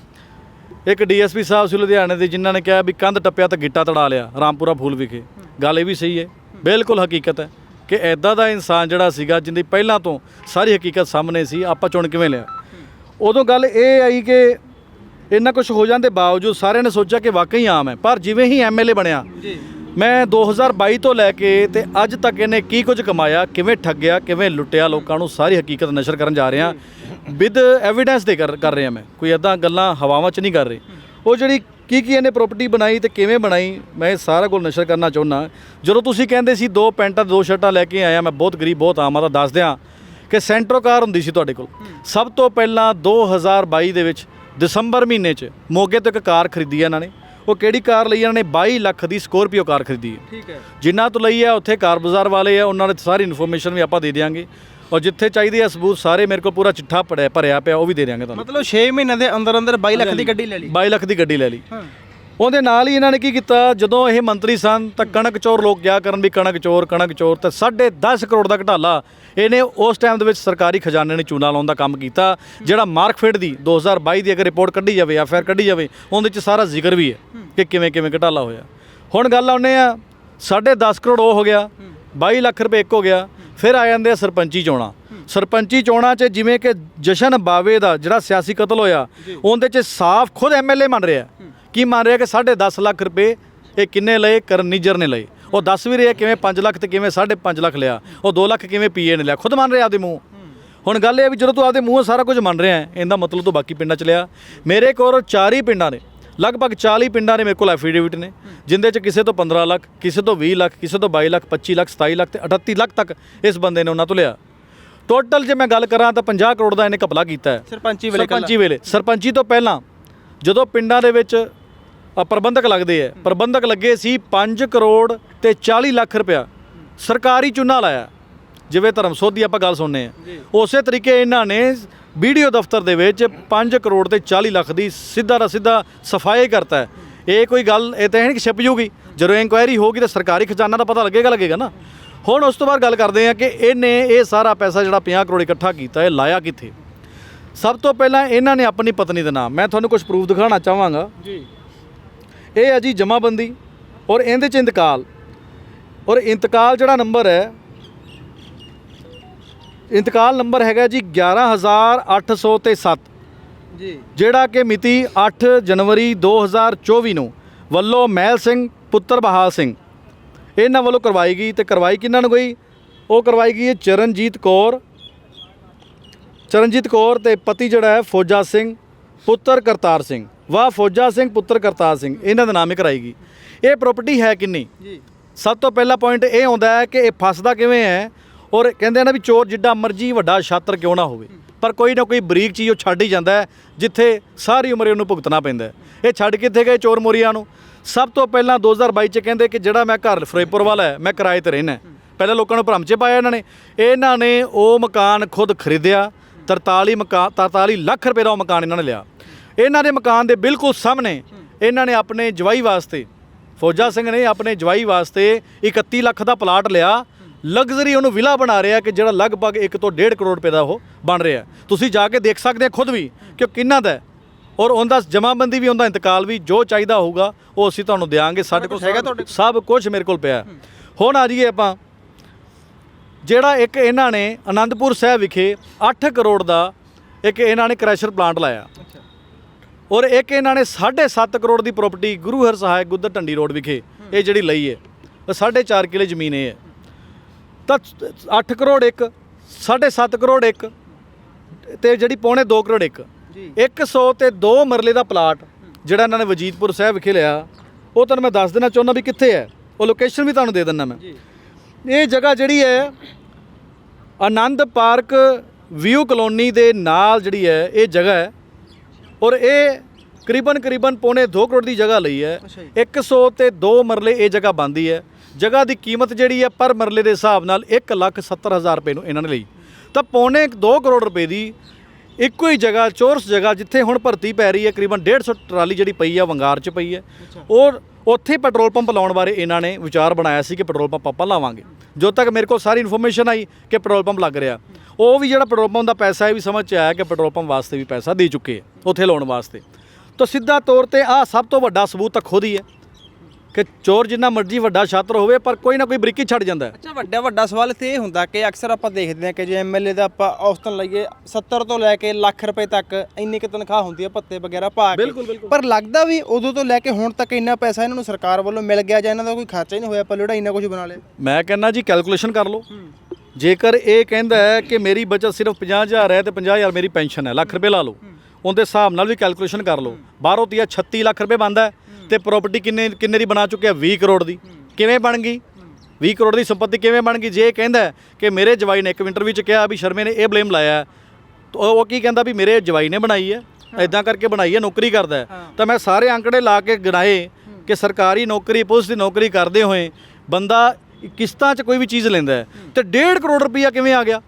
ਇੱਕ ਡੀਐਸਪੀ ਸਾਹਿਬ ਸੀ ਲੁਧਿਆਣੇ ਦੇ ਜਿਨ੍ਹਾਂ ਨੇ ਕਿਹਾ ਵੀ ਕੰਧ ਟੱਪਿਆ ਤਾਂ ਗਿੱਟਾ ਤੜਾ ਲਿਆ ਰਾਮਪੁਰਾ ਫੂਲ ਵਿਖੇ। ਗੱਲ ਇਹ ਵੀ ਸਹੀ ਹੈ ਬਿਲਕੁਲ ਹਕੀਕਤ ਹੈ ਕਿ ਐਦਾਂ ਦਾ ਇਨਸਾਨ ਜਿਹੜਾ ਸੀਗਾ ਜਿੰਦੀ ਪਹਿਲਾਂ ਤੋਂ ਸਾਰੀ ਹਕੀਕਤ ਸਾਹਮਣੇ ਸੀ ਆਪਾਂ ਚੁਣ ਕਿਵੇਂ ਲਿਆ। ਉਦੋਂ ਗੱਲ ਇਹ ਆਈ ਕਿ ਇੰਨਾ ਕੁਝ ਹੋ ਜਾਂਦੇ ਬਾਵਜੂਦ ਸਾਰਿਆਂ ਨੇ ਸੋਚਿਆ ਕਿ ਵਾਕਈ ਆਮ ਹੈ ਪਰ ਜਿਵੇਂ ਹੀ ਐਮਐਲਏ ਬਣਿਆ ਜੀ। ਮੈਂ 2022 ਤੋਂ ਲੈ ਕੇ ਤੇ ਅੱਜ ਤੱਕ ਇਹਨੇ ਕੀ ਕੁਝ ਕਮਾਇਆ ਕਿਵੇਂ ਠੱਗਿਆ ਕਿਵੇਂ ਲੁੱਟਿਆ ਲੋਕਾਂ ਨੂੰ ਸਾਰੀ ਹਕੀਕਤ ਨਸ਼ਰ ਕਰਨ ਜਾ ਰਿਹਾ। ਵਿਦ ਐਵੀਡੈਂਸ ਦੇ ਕਰ ਕਰ ਰਿਹਾ ਮੈਂ। ਕੋਈ ਐਦਾਂ ਗੱਲਾਂ ਹਵਾਵਾਂ 'ਚ ਨਹੀਂ ਕਰ ਰਹੀ। ਉਹ ਜਿਹੜੀ ਕੀ ਕੀ ਇਹਨੇ ਪ੍ਰਾਪਰਟੀ ਬਣਾਈ ਤੇ ਕਿਵੇਂ ਬਣਾਈ ਮੈਂ ਇਹ ਸਾਰਾ ਕੁਝ ਨਸ਼ਰ ਕਰਨਾ ਚਾਹੁੰਦਾ। ਜਦੋਂ ਤੁਸੀਂ ਕਹਿੰਦੇ ਸੀ ਦੋ ਪੈਂਟਾਂ ਦੋ ਸ਼ਰਟਾਂ ਲੈ ਕੇ ਆਇਆ ਮੈਂ ਬਹੁਤ ਗਰੀਬ ਬਹੁਤ ਆਮ ਆ ਤਾਂ ਦੱਸ ਦਿਆਂ ਕਿ ਸੈਂਟਰੋ ਕਾਰ ਹੁੰਦੀ ਸੀ ਤੁਹਾਡੇ ਕੋਲ। ਸਭ ਤੋਂ ਪਹਿਲਾਂ 2022 ਦੇ ਵਿੱਚ ਦਸੰਬਰ ਮਹੀਨੇ 'ਚ ਮੋਗੇ ਤੋਂ ਇੱਕ ਕਾਰ ਖਰੀਦੀ ਹੈ ਇਹਨਾਂ ਨੇ। ਉਹ ਕਿਹੜੀ ਕਾਰ ਲਈ ਇਹਨਾਂ ਨੇ 22 ਲੱਖ ਦੀ ਸਕੋਰਪੀਓ ਕਾਰ ਖਰੀਦੀ ਹੈ ਠੀਕ ਹੈ। ਜਿਨ੍ਹਾਂ ਤੋਂ ਲਈ ਹੈ ਉੱਥੇ ਕਾਰ ਬਾਜ਼ਾਰ ਵਾਲੇ ਆ ਉਹਨਾਂ ਨੇ ਸਾਰੀ ਇਨਫੋਰਮੇਸ਼ਨ ਵੀ ਆਪਾਂ ਦੇ ਦਿਆਂਗੇ। ਔਰ ਜਿੱਥੇ ਚਾਹੀਦੀ ਹੈ ਸਬੂਤ ਸਾਰੇ ਮੇਰੇ ਕੋਲ ਪੂਰਾ ਚਿੱਠਾ ਪੜਿਆ ਭਰਿਆ ਪਿਆ ਉਹ ਵੀ ਦੇ ਦਿਆਂਗੇ ਤੁਹਾਨੂੰ। ਮਤਲਬ 6 ਮਹੀਨੇ ਦੇ ਅੰਦਰ ਅੰਦਰ 22 ਲੱਖ ਦੀ ਗੱਡੀ ਲੈ ਲਈ। 22 ਲੱਖ ਦੀ ਗੱਡੀ ਲੈ ਲਈ। ਉਹਦੇ ਨਾਲ ਹੀ ਇਹਨਾਂ ਨੇ ਕੀ ਕੀਤਾ? ਜਦੋਂ ਇਹ ਮੰਤਰੀ ਸਨ ਤਾਂ ਕਣਕ ਚੋਰ ਲੋਕ ਕਿਹਾ ਕਰਨ ਵੀ ਕਣਕ ਚੋਰ ਕਣਕ ਚੋਰ ਤੇ 10.5 ਕਰੋੜ ਦਾ ਘਟਾਲਾ ਇਹਨੇ ਉਸ ਟਾਈਮ ਦੇ ਵਿੱਚ ਸਰਕਾਰੀ ਖਜ਼ਾਨੇ ਨੇ ਚੂਨਾ ਲਾਉਣ ਦਾ ਕੰਮ ਕੀਤਾ ਜਿਹੜਾ ਮਾਰਕਫੈਟ ਦੀ 2022 ਦੀ ਅਗਰ ਰਿਪੋਰਟ ਕੱਢੀ ਜਾਵੇ ਜਾਂ ਫਿਰ ਕੱਢੀ ਜਾਵੇ ਉਹਦੇ ਚ ਸਾਰਾ ਜ਼ਿਕਰ ਵੀ ਹੈ ਕਿ ਕਿਵੇਂ ਕਿਵੇਂ ਘਟਾਲਾ ਹੋਇਆ। ਹੁਣ ਗੱਲ ਆਉਨੇ ਆ 10.5 ਕਰੋੜ ਉਹ ਹੋ ਗਿਆ 22 ਲੱਖ ਰੁਪਏ ਇੱਕ ਹੋ ਗਿਆ ਫਿਰ ਆ ਜਾਂਦੇ ਆ ਸਰਪੰਚੀ ਚੋਣਾਂ। ਸਰਪੰਚੀ ਚੋਣਾਂ 'ਚ ਜਿਵੇਂ ਕਿ ਜਸ਼ਨ ਬਾਵੇ ਦਾ ਜਿਹੜਾ ਸਿਆਸੀ ਕਤਲ ਹੋਇਆ ਉਹਦੇ 'ਚ ਸਾਫ਼ ਖੁਦ ਐਮਐਲਏ ਮੰਨ ਰਿਹਾ। ਕੀ ਮੰਨ ਰਿਹਾ ਕਿ 10.5 ਲੱਖ ਰੁਪਏ ਇਹ ਕਿੰਨੇ ਲਏ? ਕਰਨ ਨਿਜਰ ਨੇ ਲਏ। ਉਹ ਦੱਸ ਵੀ ਰਿਹਾ ਕਿਵੇਂ 5 ਲੱਖ ਤੇ ਕਿਵੇਂ 5.5 ਲੱਖ ਲਿਆ। ਉਹ 2 ਲੱਖ ਕਿਵੇਂ ਪੀਏ ਨੇ ਲਿਆ। ਖੁਦ ਮੰਨ ਰਿਹਾ ਆਪਦੇ ਮੂੰਹ। ਹੁਣ ਗੱਲ ਇਹ ਵੀ ਜਦੋਂ ਤੂੰ ਆਪਦੇ ਮੂੰਹੋਂ ਸਾਰਾ ਕੁਝ ਮੰਨ ਰਿਹਾ ਹੈ ਇਹਦਾ ਮਤਲਬ ਤੂੰ ਬਾਕੀ ਪਿੰਡਾਂ ਚ ਲਿਆ। ਮੇਰੇ ਕੋਲ ਚਾਰ ਹੀ ਪਿੰਡਾਂ ਨੇ। ਲਗਭਗ 40 ਪਿੰਡਾਂ ਨੇ ਮੇਰੇ ਕੋਲ ਐਫੀਡੇਵਿਟ ਨੇ ਜਿੰਦੇ ਚ ਕਿਸੇ ਤੋਂ 15 ਲੱਖ ਕਿਸੇ ਤੋਂ 20 ਲੱਖ ਕਿਸੇ ਤੋਂ 22 ਲੱਖ 25 ਲੱਖ 27 ਲੱਖ ਤੇ 38 ਲੱਖ ਤੱਕ ਇਸ ਬੰਦੇ ਨੇ ਉਹਨਾਂ ਤੋਂ ਲਿਆ। ਟੋਟਲ ਜੇ ਮੈਂ ਗੱਲ ਕਰਾਂ ਤਾਂ 50 ਕਰੋੜ ਦਾ ਇਹਨੇ ਕਪਲਾ ਕੀਤਾ ਹੈ। ਸਰਪੰਚੀ ਵੇਲੇ ਸਰਪੰਚੀ ਵੇਲੇ। ਸਰਪੰਚੀ ਤੋਂ ਪਹਿਲਾਂ ਜਦੋਂ ਪਿੰਡਾਂ ਦੇ ਵਿੱਚ ਪ੍ਰਬੰਧਕ ਲੱਗਦੇ ਆ ਪ੍ਰਬੰਧਕ ਲੱਗੇ ਸੀ 5 ਕਰੋੜ ਤੇ 40 ਲੱਖ ਰੁਪਇਆ। ਸਰਕਾਰੀ ਚੁਣਾ ਲਾਇਆ। ਜਿਵੇਂ ਧਰਮਸੋਧ ਦੀ ਆਪਾਂ ਗੱਲ ਸੁਣਨੇ ਆ। ਉਸੇ ਤਰੀਕੇ ਇਹਨਾਂ ਨੇ ਵੀਡੀਓ ਦਫ਼ਤਰ ਦੇ ਵਿੱਚ 5 ਕਰੋੜ ਤੇ 40 ਲੱਖ ਦੀ ਸਿੱਧਾ ਦਾ ਸਿੱਧਾ ਸਫ਼ਾਈ ਕਰਤਾ ਹੈ। ਇਹ ਕੋਈ ਗੱਲ ਇਹ ਤਾਂ ਹੈ ਨਹੀਂ ਕਿ ਛਿਪ ਜੂਗੀ। ਜਦੋਂ ਇਨਕੁਆਇਰੀ ਹੋਗੀ ਤਾਂ ਸਰਕਾਰੀ ਖਜ਼ਾਨਾ ਦਾ ਪਤਾ ਲੱਗੇਗਾ ਲੱਗੇਗਾ ਨਾ। ਹੁਣ ਉਸ ਤੋਂ ਬਾਅਦ ਗੱਲ ਕਰਦੇ ਆ ਕਿ ਇਹਨੇ ਇਹ ਸਾਰਾ ਪੈਸਾ ਜਿਹੜਾ 50 ਕਰੋੜ ਇਕੱਠਾ ਕੀਤਾ ਇਹ ਲਾਇਆ ਕਿੱਥੇ? ਸਭ ਤੋਂ ਪਹਿਲਾਂ ਇਹਨਾਂ ਨੇ ਆਪਣੀ ਪਤਨੀ ਦਾ ਨਾਮ ਮੈਂ ਤੁਹਾਨੂੰ ਕੁਝ ਪ੍ਰੂਫ ਦਿਖਾਉਣਾ ਚਾਹਾਂਗਾ। ਜੀ। ਇਹ ਹੈ ਜੀ ਜਮਾਬੰਦੀ ਔਰ ਇਹਦੇ ਚ ਇੰਤਕਾਲ। ਔਰ ਇੰਤਕਾਲ ਜਿਹੜਾ ਨੰਬਰ ਹੈ ਇੰਤਕਾਲ ਨੰਬਰ ਹੈਗਾ ਜੀ 11800 ਤੇ 7 ਜੀ। ਜਿਹੜਾ ਕਿ ਮਿਤੀ 8 ਜਨਵਰੀ 2024 ਨੂੰ ਵੱਲੋਂ ਮਹਿਲ ਸਿੰਘ ਪੁੱਤਰ ਬਹਾਲ ਸਿੰਘ। ਇਹਨਾਂ ਵੱਲੋਂ ਕਰਵਾਈ ਗਈ ਤੇ ਕਰਵਾਈ ਕਿਹਨਾਂ ਨੂੰ ਗਈ? ਉਹ ਕਰਵਾਈ ਗਈ ਹੈ ਚਰਨਜੀਤ ਕੌਰ। ਚਰਨਜੀਤ ਕੌਰ ਤੇ ਪਤੀ ਜਿਹੜਾ ਹੈ ਫੌਜਾ ਸਿੰਘ ਪੁੱਤਰ ਕਰਤਾਰ ਸਿੰਘ। ਵਾਹ ਫੌਜਾ ਸਿੰਘ ਪੁੱਤਰ ਕਰਤਾਰ ਸਿੰਘ। ਇਹਨਾਂ ਦਾ ਨਾਮ ਹੀ ਕਰਾਈ ਗਈ। ਇਹ ਪ੍ਰਾਪਰਟੀ ਹੈ ਕਿੰਨੀ? ਜੀ। ਸਭ ਤੋਂ ਪਹਿਲਾ ਪੁਆਇੰਟ ਇਹ ਆਉਂਦਾ ਹੈ ਕਿ ਇਹ ਫਸਦਾ ਕਿਵੇਂ ਹੈ? ਔਰ ਕਹਿੰਦੇ ਆ ਨਾ ਵੀ ਚੋਰ ਜਿੱਡਾ ਮਰਜ਼ੀ ਵੱਡਾ ਛਾਤਰ ਕਿਉਂ ਨਾ ਹੋਵੇ। ਪਰ ਕੋਈ ਨਾ ਕੋਈ ਬਰੀਕ ਚੀਜ਼ ਉਹ ਛੱਡ ਹੀ ਜਾਂਦਾ ਜਿੱਥੇ ਸਾਰੀ ਉਮਰ ਉਹਨੂੰ ਭੁਗਤਣਾ ਪੈਂਦਾ ਇਹ ਛੱਡ ਕਿੱਥੇ ਗਏ ਚੋਰ ਮੋਰੀਆਂ ਨੂੰ? ਸਭ ਤੋਂ ਪਹਿਲਾਂ 2022 ਚ ਕਹਿੰਦੇ ਕਿ ਜਿਹੜਾ ਮੈਂ ਘਰ ਫਿਰੋਜ਼ਪੁਰ ਵਾਲਾ ਹੈ, ਮੈਂ ਕਿਰਾਏ ਤੇ ਰਹਿਣਾ ਪਹਿਲਾਂ ਲੋਕਾਂ ਨੂੰ ਭਰਮ ਚ ਪਾਇਆ ਇਹਨਾਂ ਨੇ। ਇਹਨਾਂ ਨੇ ਉਹ ਮਕਾਨ ਖੁਦ ਖਰੀਦਿਆ 43 ਮਕਾਨ 43 ਲੱਖ ਰੁਪਏ ਦਾ ਉਹ ਮਕਾਨ ਇਹਨਾਂ ਨੇ ਲਿਆ। ਇਹਨਾਂ ਦੇ ਮਕਾਨ ਦੇ ਬਿਲਕੁਲ ਸਾਹਮਣੇ ਇਹਨਾਂ ਨੇ ਆਪਣੇ ਜਵਾਈ ਵਾਸਤੇ, ਫੌਜਾ ਸਿੰਘ ਨੇ ਆਪਣੇ ਜਵਾਈ ਵਾਸਤੇ 31 ਲੱਖ ਦਾ ਪਲਾਟ ਲਿਆ। ਲਗਜ਼ਰੀ ਉਹਨੂੰ ਵਿਲਾ ਬਣਾ ਰਿਹਾ ਕਿ ਜਿਹੜਾ ਲਗਭਗ 1 ਤੋਂ 1.5 ਕਰੋੜ ਰੁਪਏ ਦਾ ਉਹ ਬਣ ਰਿਹਾ। ਤੁਸੀਂ ਜਾ ਕੇ ਦੇਖ ਸਕਦੇ ਖੁਦ ਵੀ ਕਿ ਉਹ ਕਿੰਨਾ ਦਾ ਔਰ ਉਹਦਾ ਜਮਾਬੰਦੀ ਵੀ ਉਹਦਾ ਇੰਤਕਾਲ ਵੀ ਜੋ ਚਾਹੀਦਾ ਹੋਊਗਾ ਉਹ ਅਸੀਂ ਤੁਹਾਨੂੰ ਦਿਆਂਗੇ। ਸਾਡੇ ਕੋਲ ਹੈਗਾ ਤੁਹਾਡੇ ਸਭ ਕੁਝ ਮੇਰੇ ਕੋਲ ਪਿਆ। ਹੁਣ ਆ ਜਾਈਏ ਆਪਾਂ। ਜਿਹੜਾ ਇੱਕ ਇਹਨਾਂ ਨੇ ਆਨੰਦਪੁਰ ਸਾਹਿਬ ਵਿਖੇ 8 ਕਰੋੜ ਦਾ ਇੱਕ ਇਹਨਾਂ ਨੇ ਕ੍ਰੈਸ਼ਰ ਪਲਾਂਟ ਲਾਇਆ। ਔਰ ਇੱਕ ਇਹਨਾਂ ਨੇ 7.5 ਕਰੋੜ ਦੀ ਪ੍ਰਾਪਰਟੀ ਗੁਰੂ ਹਰ ਸਹਾਇਕ ਗੁੱਦਰ ਟੰਡੀ ਰੋਡ ਵਿਖੇ ਇਹ ਜਿਹੜੀ ਲਈ ਹੈ। ਉਹ 4.5 ਕਿਲੇ ਜ਼ਮੀਨ ਇਹ ਹੈ। ਤਾਂ 8 ਕਰੋੜ ਇੱਕ 7.5 ਕਰੋੜ ਇੱਕ ਤੇ ਜਿਹੜੀ ਪੌਣੇ 2 ਕਰੋੜ ਇੱਕ। ਜੀ। 100 ਤੇ 2 ਮਰਲੇ ਦਾ ਪਲਾਟ ਜਿਹੜਾ ਇਹਨਾਂ ਨੇ ਵਜੀਦਪੁਰ ਸਾਹਿਬ ਵਿਖੇ ਲਿਆ ਉਹ ਤੁਹਾਨੂੰ ਮੈਂ ਦੱਸ ਦੇਣਾ ਚਾਹੁੰਦਾ ਵੀ ਕਿੱਥੇ ਹੈ। ਉਹ ਲੋਕੇਸ਼ਨ ਵੀ ਤੁਹਾਨੂੰ ਦੇ ਦਿੰਦਾ ਮੈਂ। ਇਹ ਜਗ੍ਹਾ ਜਿਹੜੀ ਹੈ ਆਨੰਦ ਪਾਰਕ ਵਿਊ ਕਲੋਨੀ ਦੇ ਨਾਲ ਜਿਹੜੀ ਹੈ ਇਹ ਜਗ੍ਹਾ ਹੈ। ਔਰ ਇਹ ਕਰੀਬਨ ਕਰੀਬਨ ਪੌਣੇ 2 ਕਰੋੜ ਦੀ ਜਗ੍ਹਾ ਲਈ ਹੈ। ਅੱਛਾ ਜੀ। 100 ਤੇ 2 ਮਰਲੇ ਇਹ ਜਗ੍ਹਾ ਬੰਦੀ ਹੈ। ਜਗ੍ਹਾ ਦੀ ਕੀਮਤ ਜਿਹੜੀ ਹੈ ਪਰ ਮਰਲੇ ਦੇ ਹਿਸਾਬ ਨਾਲ 1,70,000 ਰੁਪਏ ਨੂੰ ਇਹਨਾਂ ਨੇ ਲਈ। ਤਾਂ ਪੌਣੇ 2 ਕਰੋੜ ਰੁਪਏ ਦੀ ਇੱਕੋ ਹੀ ਜਗ੍ਹਾ ਚੋਰਸ ਜਗ੍ਹਾ ਜਿੱਥੇ ਹੁਣ ਭਰਤੀ ਪੈ ਰਹੀ ਹੈ ਕਰੀਬਨ 150 ਟਰਾਲੀ ਜਿਹੜੀ ਪਈ ਆ ਵੰਗਾਰ 'ਚ ਪਈ ਹੈ। ਔਰ ਉੱਥੇ ਪੈਟਰੋਲ ਪੰਪ ਲਾਉਣ ਬਾਰੇ ਇਹਨਾਂ ਨੇ ਵਿਚਾਰ ਬਣਾਇਆ ਸੀ ਕਿ ਪੈਟਰੋਲ ਪੰਪ ਆਪਾਂ ਲਾਵਾਂਗੇ। ਜੋ ਤੱਕ ਮੇਰੇ ਕੋਲ ਸਾਰੀ ਇਨਫੋਰਮੇਸ਼ਨ ਆਈ ਕਿ ਪੈਟਰੋਲ ਪੰਪ ਲੱਗ ਰਿਹਾ। ਉਹ ਵੀ ਜਿਹੜਾ ਪੈਟਰੋਲ ਪੰਪ ਦਾ ਪੈਸਾ ਹੈ ਇਹ ਵੀ ਸਮਝ ਚ ਆਇਆ ਕਿ ਪੈਟਰੋਲ ਪੰਪ ਵਾਸਤੇ ਵੀ ਪੈਸਾ ਦੇ ਚੁੱਕੇ ਆ ਉੱਥੇ ਲਾਉਣ ਵਾਸਤੇ। ਤਾਂ ਸਿੱਧਾ ਤੌਰ ਤੇ ਆ ਸਭ ਤੋਂ ਵੱਡਾ ਸਬੂਤ ਤਾਂ ਖੁਦ ਹੀ ਹੈ। ਕਿ ਚੋਰ ਜਿੰਨਾ ਮਰਜ਼ੀ ਵੱਡਾ ਛਾਤਰ ਹੋਵੇ ਪਰ ਕੋਈ ਨਾ ਕੋਈ ਬਰੀਕੀ ਛੱਡ ਜਾਂਦਾ ਹੈ। ਅੱਛਾ ਵੱਡਾ ਵੱਡਾ ਸਵਾਲ ਇੱਥੇ ਇਹ ਹੁੰਦਾ ਕਿ ਅਕਸਰ ਆਪਾਂ ਦੇਖਦੇ ਹਾਂ ਕਿ ਜੇ ਐਮਐਲਏ ਦਾ ਆਪਾਂ ਔਸਤਨ ਲਈਏ 70 ਤੋਂ ਲੈ ਕੇ ਲੱਖ ਰੁਪਏ ਤੱਕ ਇੰਨੀ ਕਿ ਤਨਖਾਹ ਹੁੰਦੀ ਹੈ ਭੱਤੇ ਵਗੈਰਾ ਪਾ ਕੇ। ਬਿਲਕੁਲ, ਬਿਲਕੁਲ। ਪਰ ਲੱਗਦਾ ਵੀ ਉਦੋਂ ਤੋਂ ਲੈ ਕੇ ਹੁਣ ਤੱਕ ਇੰਨਾ ਪੈਸਾ ਇਹਨਾਂ ਨੂੰ ਸਰਕਾਰ ਵੱਲੋਂ ਮਿਲ ਗਿਆ ਜਾਂ ਇਹਨਾਂ ਦਾ ਕੋਈ ਖਰਚਾ ਹੀ ਨਹੀਂ ਹੋਇਆ ਪੱਲੇ ਜਿਹੜਾ ਇੰਨਾ ਕੁਝ ਬਣਾ ਲਿਆ? ਮੈਂ ਕਹਿੰਦਾ ਜੀ ਕੈਲਕੂਲੇਸ਼ਨ ਕਰ ਲਓ। ਜੇਕਰ ਇਹ ਕਹਿੰਦਾ ਹੈ ਕਿ ਮੇਰੀ ਬਚਤ ਸਿਰਫ 50000 ਹੈ ਤੇ 50000 ਮੇਰੀ ਪੈਨਸ਼ਨ ਹੈ ਲੱਖ ਰੁਪਏ ਲਾ ਲਓ। ਉਹਦੇ ਹਿਸਾਬ ਨਾਲ ਵੀ ਕੈਲਕੂਲੇਸ਼ਨ ਕਰ ਲਓ। ਬਾਹਰੋਂ ਤੀਆ 36 ਲੱਖ ਰੁਪਏ ਬਣਦਾ ਹੈ। ਤੇ ਪ੍ਰਾਪਰਟੀ ਕਿੰਨੇ ਕਿੰਨੇ ਦੀ ਬਣਾ ਚੁੱਕਿਆ? 20 ਕਰੋੜ ਦੀ। ਕਿਵੇਂ ਬਣ ਗਈ? 20 ਕਰੋੜ ਦੀ ਸੰਪਤੀ ਕਿਵੇਂ ਬਣ ਗਈ? ਜੇ ਇਹ ਕਹਿੰਦਾ ਕਿ ਮੇਰੇ ਜਵਾਈ ਨੇ ਇੱਕ ਇੰਟਰਵਿਊ ਚ ਕਿਹਾ ਵੀ ਸ਼ਰਮੇ ਨੇ ਇਹ ਬਲੇਮ ਲਾਇਆ ਤਾਂ ਉਹ ਕੀ ਕਹਿੰਦਾ ਵੀ ਮੇਰੇ ਜਵਾਈ ਨੇ ਬਣਾਈ ਹੈ ਐਦਾਂ ਕਰਕੇ ਬਣਾਈ ਹੈ ਨੌਕਰੀ ਕਰਦਾ ਤਾਂ ਮੈਂ ਸਾਰੇ ਅੰਕੜੇ ਲਾ ਕੇ ਗਿਣਾਏ ਕਿ ਸਰਕਾਰੀ ਨੌਕਰੀ ਪੁਲਿਸ ਦੀ ਨੌਕਰੀ ਕਰਦੇ ਹੋਏ ਬੰਦਾ ਕਿਸ਼ਤਾਂ 'ਚ ਕੋਈ ਵੀ ਚੀਜ਼ ਲੈਂਦਾ ਤੇ 1.5 ਕਰੋੜ ਰੁਪਈਆ ਕਿਵੇਂ ਆ ਗਿਆ?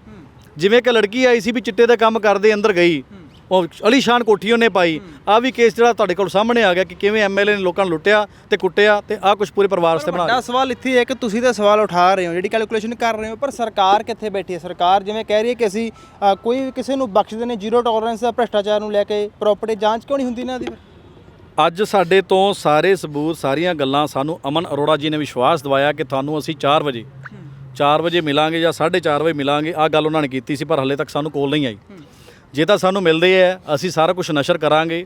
ਜਿਵੇਂ ਕਿ ਲੜਕੀ ਆਈ ਸੀ ਵੀ ਚਿੱਟੇ ਦਾ ਕੰਮ ਕਰਦੇ ਅੰਦਰ ਗਈ। ਉਹ ਅਲੀਸ਼ਾਨ ਕੋਠੀ ਉਹਨੇ ਪਾਈ। ਆ ਵੀ ਕੇਸ ਜਿਹੜਾ ਤੁਹਾਡੇ ਕੋਲ ਸਾਹਮਣੇ ਆ ਗਿਆ ਕਿ ਕਿਵੇਂ ਐਮਐਲਏ ਨੇ ਲੋਕਾਂ ਨੂੰ ਲੁੱਟਿਆ ਤੇ ਕੁੱਟਿਆ ਤੇ ਆ ਕੁਝ ਪੂਰੇ ਪਰਿਵਾਰ ਵਾਸਤੇ ਬਣਾ ਵੱਡਾ ਸਵਾਲ ਇੱਥੇ ਹੈ ਕਿ ਤੁਸੀਂ ਤਾਂ ਸਵਾਲ ਉਠਾ ਰਹੇ ਹੋ ਜਿਹੜੀ ਕੈਲਕੂਲੇਸ਼ਨ ਕਰ ਰਹੇ ਹੋ ਪਰ ਸਰਕਾਰ ਕਿੱਥੇ ਬੈਠੀ ਹੈ? ਸਰਕਾਰ ਜਿਵੇਂ ਕਹਿ ਰਹੀ ਹੈ ਕਿ ਅਸੀਂ ਅ, ਕੋਈ ਵੀ ਕਿਸੇ ਨੂੰ ਬਖਸ਼ਦੇ ਨੇ ਜ਼ੀਰੋ ਟੋਲਰੈਂਸ ਭ੍ਰਿਸ਼ਟਾਚਾਰ ਨੂੰ ਲੈ ਕੇ ਪ੍ਰਾਪਰਟੀ ਜਾਂਚ ਕਿਉਂ ਨਹੀਂ ਹੁੰਦੀ ਇਹਨਾਂ ਦੀ ਅੱਜ ਸਾਡੇ ਤੋਂ ਸਾਰੇ ਸਬੂਤ ਸਾਰੀਆਂ ਗੱਲਾਂ ਸਾਨੂੰ ਅਮਨ ਅਰੋੜਾ ਜੀ ਨੇ ਵਿਸ਼ਵਾਸ ਦਿਵਾਇਆ ਕਿ ਤੁਹਾਨੂੰ ਅਸੀਂ 4 ਵਜੇ 4 ਵਜੇ ਮਿਲਾਂਗੇ ਜਾਂ 4:30 ਵਜੇ ਮਿਲਾਂਗੇ। ਆ ਗੱਲ ਉਹਨਾਂ ਨੇ ਕੀਤੀ ਸੀ ਪਰ ਹਲੇ ਤੱਕ ਸਾਨੂੰ ਕੋਲ ਨਹੀਂ ਆਈ। ਜੇ ਤਾਂ ਸਾਨੂੰ ਮਿਲਦੇ ਹੈ ਅਸੀਂ ਸਾਰਾ ਕੁਝ ਨਸ਼ਰ ਕਰਾਂਗੇ।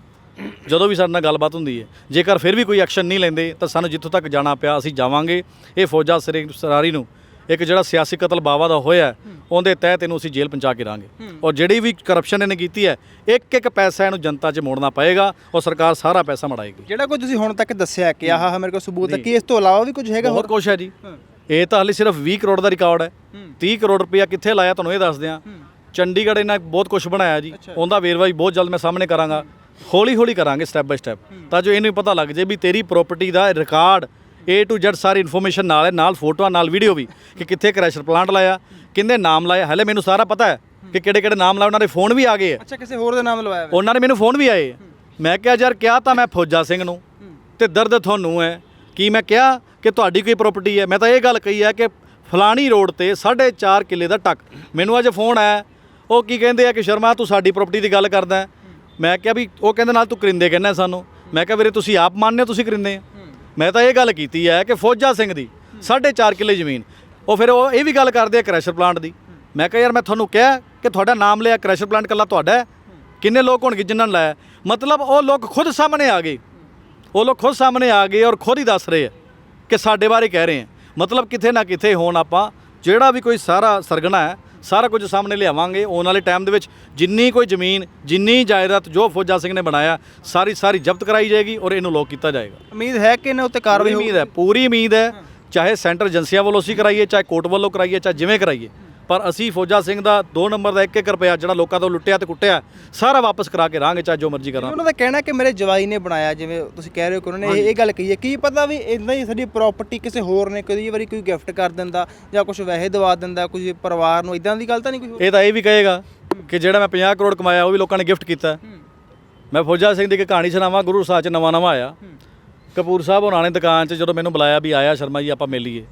ਜਦੋਂ ਵੀ ਸਾਡੇ ਨਾਲ ਗੱਲਬਾਤ ਹੁੰਦੀ ਹੈ। ਜੇਕਰ ਫਿਰ ਵੀ ਕੋਈ ਐਕਸ਼ਨ ਨਹੀਂ ਲੈਂਦੇ ਤਾਂ ਸਾਨੂੰ ਜਿੱਥੋਂ ਤੱਕ ਜਾਣਾ ਪਿਆ ਅਸੀਂ ਜਾਵਾਂਗੇ। ਇਹ ਫੌਜਾ ਸਰੇ ਸਰਾਰੀ ਨੂੰ ਇੱਕ ਜਿਹੜਾ ਸਿਆਸੀ ਕਤਲ ਬਾਵਾ ਦਾ ਹੋਇਆ ਉਹਦੇ ਤਹਿਤ ਇਹਨੂੰ ਅਸੀਂ ਜੇਲ੍ਹ ਪਹੁੰਚਾ ਕੇ ਰਾਂਗੇ ਔਰ ਜਿਹੜੀ ਵੀ ਕਰਪਸ਼ਨ ਇਹਨੇ ਕੀਤੀ ਹੈ ਇੱਕ ਇੱਕ ਪੈਸਾ ਇਹਨੂੰ ਜਨਤਾ 'ਚ ਮੋੜਨਾ ਪਏਗਾ ਔਰ ਸਰਕਾਰ ਸਾਰਾ ਪੈਸਾ ਮੜਾਏਗੀ। ਜਿਹੜਾ ਕੋਈ ਤੁਸੀਂ ਹੁਣ ਤੱਕ ਦੱਸਿਆ ਕਿ ਆਹ ਮੇਰੇ ਕੋਲ ਸਬੂਤ ਹੈ ਕਿ ਇਸ ਤੋਂ ਇਲਾਵਾ ਵੀ ਕੁਝ ਹੈਗਾ ਬਹੁਤ ਕੁਛ ਹੈ ਜੀ। ਇਹ ਤਾਂ ਹਾਲੇ ਸਿਰਫ 20 ਕਰੋੜ ਦਾ ਰਿਕਾਰਡ ਹੈ। 30 ਕਰੋੜ ਰੁਪਇਆ ਕਿੱਥੇ ਲਾਇਆ ਤੁਹਾਨੂੰ ਇਹ ਦੱਸ ਦਿਆਂ ਚੰਡੀਗੜ੍ਹ ਇਹਨਾਂ ਬਹੁਤ ਕੁਝ ਬਣਾਇਆ ਜੀ। ਉਹਦਾ ਵੇਰਵਾ ਵੀ ਬਹੁਤ ਜਲਦ ਮੈਂ ਸਾਹਮਣੇ ਕਰਾਂਗਾ। ਹੌਲੀ ਹੌਲੀ ਕਰਾਂਗੇ ਸਟੈਪ ਬਾਈ ਸਟੈਪ ਤਾਂ ਜੋ ਇਹਨੂੰ ਪਤਾ ਲੱਗ ਜੇ ਵੀ ਤੇਰੀ ਪ੍ਰਾਪਰਟੀ ਦਾ ਰਿਕਾਰਡ A to Z ਸਾਰੀ ਇਨਫੋਰਮੇਸ਼ਨ ਨਾਲ ਹੈ ਨਾਲ ਫੋਟੋਆਂ ਨਾਲ ਵੀਡੀਓ ਵੀ ਕਿ ਕਿੱਥੇ ਕ੍ਰੈਸ਼ਰ ਪਲਾਂਟ ਲਾਇਆ ਕਿੰਨੇ ਨਾਮ ਲਾਇਆ ਹਲੇ ਮੈਨੂੰ ਸਾਰਾ ਪਤਾ ਹੈ ਕਿ ਕਿਹੜੇ ਕਿਹੜੇ ਨਾਮ ਲਾਏ ਉਹਨਾਂ ਦੇ ਫੋਨ ਵੀ ਆ ਗਏ ਅੱਛਾ ਕਿਸੇ ਹੋਰ ਦੇ ਨਾਮ ਲਵਾਇਆ ਉਹਨਾਂ ਨੇ ਮੈਨੂੰ ਫੋਨ ਵੀ ਆਏ। ਮੈਂ ਕਿਹਾ ਯਾਰ ਕਿਹਾ ਤਾਂ ਮੈਂ ਫੌਜਾ ਸਿੰਘ ਨੂੰ ਤੇ ਦਰਦ ਤੁਹਾਨੂੰ ਹੈ। ਕੀ ਮੈਂ ਕਿਹਾ ਕਿ ਤੁਹਾਡੀ ਕੋਈ ਪ੍ਰਾਪਰਟੀ ਹੈ? ਮੈਂ ਤਾਂ ਇਹ ਗੱਲ ਕਹੀ ਹੈ ਕਿ ਫਲਾਣੀ ਰੋਡ ਤੇ 4.5 ਕਿੱਲੇ ਦਾ ਟੱਕ। ਮੈਨੂੰ ਅੱਜ ਫੋਨ ਆਇਆ। ਉਹ ਕੀ ਕਹਿੰਦੇ ਆ ਕਿ ਸ਼ਰਮਾ, ਤੂੰ ਸਾਡੀ ਪ੍ਰਾਪਰਟੀ ਦੀ ਗੱਲ ਕਰਦਾ ਮੈਂ ਕਿਹਾ ਵੀ, ਉਹ ਕਹਿੰਦੇ ਨਾਲ ਤੂੰ ਕਰਿੰਦੇ ਕਹਿੰਦਾ ਸਾਨੂੰ। ਮੈਂ ਕਿਹਾ ਵੀਰੇ, ਤੁਸੀਂ ਆਪ ਮੰਨਦੇ ਹੋ, ਤੁਸੀਂ ਕਰਿੰਦੇ ਆ। ਮੈਂ ਤਾਂ ਇਹ ਗੱਲ ਕੀਤੀ ਹੈ ਕਿ ਫੌਜਾ ਸਿੰਘ ਦੀ 4.5 ਕਿੱਲੇ ਜ਼ਮੀਨ, ਉਹ ਫਿਰ ਉਹ ਇਹ ਵੀ ਗੱਲ ਕਰਦੇ ਆ ਕ੍ਰੈਸ਼ਰ ਪਲਾਂਟ ਦੀ। ਮੈਂ ਕਿਹਾ, ਯਾਰ, ਮੈਂ ਤੁਹਾਨੂੰ ਕਿਹਾ ਕਿ ਤੁਹਾਡਾ ਨਾਮ ਲਿਆ ਕ੍ਰੈਸ਼ਰ ਪਲਾਂਟ ਕੱਲਾ ਤੁਹਾਡਾ ਕਿੰਨੇ ਲੋਕ ਹੋਣਗੇ ਜਿਨ੍ਹਾਂ ਨੇ ਲਾਇਆ? ਮਤਲਬ ਉਹ ਲੋਕ ਖੁਦ ਸਾਹਮਣੇ ਆ ਗਏ। ਉਹ ਲੋਕ ਖੁਦ ਸਾਹਮਣੇ ਆ ਗਏ ਔਰ ਖੁਦ ਹੀ ਦੱਸ ਰਹੇ ਆ ਕਿ ਸਾਡੇ ਬਾਰੇ ਕਹਿ ਰਹੇ ਆ। ਮਤਲਬ ਕਿਥੇ ਨਾ ਕਿਥੇ ਹੋਣ ਆਪਾਂ ਜਿਹੜਾ ਵੀ ਕੋਈ ਸਾਰਾ ਸਰਗਣਾ ਹੈ ਸਾਰਾ ਕੁਝ ਸਾਹਮਣੇ ਲਿਆਵਾਂਗੇ। ਆਉਣ ਵਾਲੇ ਟਾਈਮ ਦੇ ਵਿੱਚ ਜਿੰਨੀ ਕੋਈ ਜ਼ਮੀਨ ਜਿੰਨੀ ਜਾਇਦਾਦ ਜੋ ਫੌਜਾ ਸਿੰਘ ਨੇ ਬਣਾਇਆ ਸਾਰੀ ਸਾਰੀ ਜ਼ਬਤ ਕਰਾਈ ਜਾਏਗੀ ਔਰ ਇਹਨੂੰ ਲੋਕ ਕੀਤਾ ਜਾਏਗਾ। ਉਮੀਦ ਹੈ ਕਿ ਇਹਨਾਂ ਉੱਤੇ ਕਾਰਵਾਈ ਉਮੀਦ ਹੈ ਪੂਰੀ ਉਮੀਦ ਹੈ। ਚਾਹੇ ਸੈਂਟਰ ਏਜੰਸੀਆਂ ਵੱਲੋਂ ਅਸੀਂ ਕਰਾਈਏ ਚਾਹੇ ਕੋਰਟ ਵੱਲੋਂ ਕਰਾਈਏ ਚਾਹੇ ਜਿਵੇਂ ਕਰਾਈਏ। ਪਰ ਅਸੀਂ ਫੌਜਾ ਸਿੰਘ ਦਾ 2 ਨੰਬਰ ਦਾ 1-1 ਰੁਪਿਆ ਜਿਹੜਾ ਲੋਕਾਂ ਤੋਂ ਲੁੱਟਿਆ ਤੇ ਕੁੱਟਿਆ ਸਾਰਾ ਵਾਪਸ ਕਰਾ ਕੇ ਰਾਂਗੇ ਚਾਹੇ ਜੋ ਮਰਜ਼ੀ ਕਰਾਂ। ਉਹਨਾਂ ਦਾ ਕਹਿਣਾ ਕਿ ਮੇਰੇ ਜਵਾਈ ਨੇ ਬਣਾਇਆ ਜਿਵੇਂ ਤੁਸੀਂ ਕਹਿ ਰਹੇ ਹੋ ਕਿ ਉਹਨਾਂ ਨੇ ਇਹ- ਗੱਲ ਕਹੀ ਹੈ। ਕੀ ਪਤਾ ਵੀ ਇਦਾਂ ਹੀ ਸਾਡੀ ਪ੍ਰਾਪਰਟੀ ਕਿਸੇ ਹੋਰ ਨੇ ਕਈ ਵਾਰੀ ਕੋਈ ਗਿਫਟ ਕਰ ਦਿੰਦਾ ਜਾਂ ਕੁਝ ਵੈਸੇ ਦਵਾ ਦਿੰਦਾ ਕੁਝ ਪਰਿਵਾਰ ਨੂੰ ਇਦਾਂ ਦੀ ਗੱਲ ਤਾਂ ਨਹੀਂ ਕੋਈ ਇਹ ਤਾਂ ਇਹ ਵੀ ਕਹੇਗਾ ਕਿ ਜਿਹੜਾ ਮੈਂ 50 ਕਰੋੜ ਕਮਾਇਆ ਉਹ ਵੀ ਲੋਕਾਂ ਨੇ ਗਿਫਟ ਕੀਤਾ। ਮੈਂ ਫੌਜਾ ਸਿੰਘ ਦੀ ਇੱਕ ਕਹਾਣੀ ਸੁਣਾਵਾਂ ਗੁਰੂ ਸਾਹਿਬ ਚ ਨਵਾਂ ਨਵਾਂ ਆਇਆ। ਕਪੂਰ ਸਾਹਿਬ ਹੋਣਾ ਨੇ ਦੁਕਾਨ 'ਚ ਜਦੋਂ ਮੈਨੂੰ ਬੁਲਾਇਆ ਵੀ ਆਇਆ ਸ਼ਰਮਾ ਜੀ ਆਪਾਂ ਮਿਲ ਲਈਏ।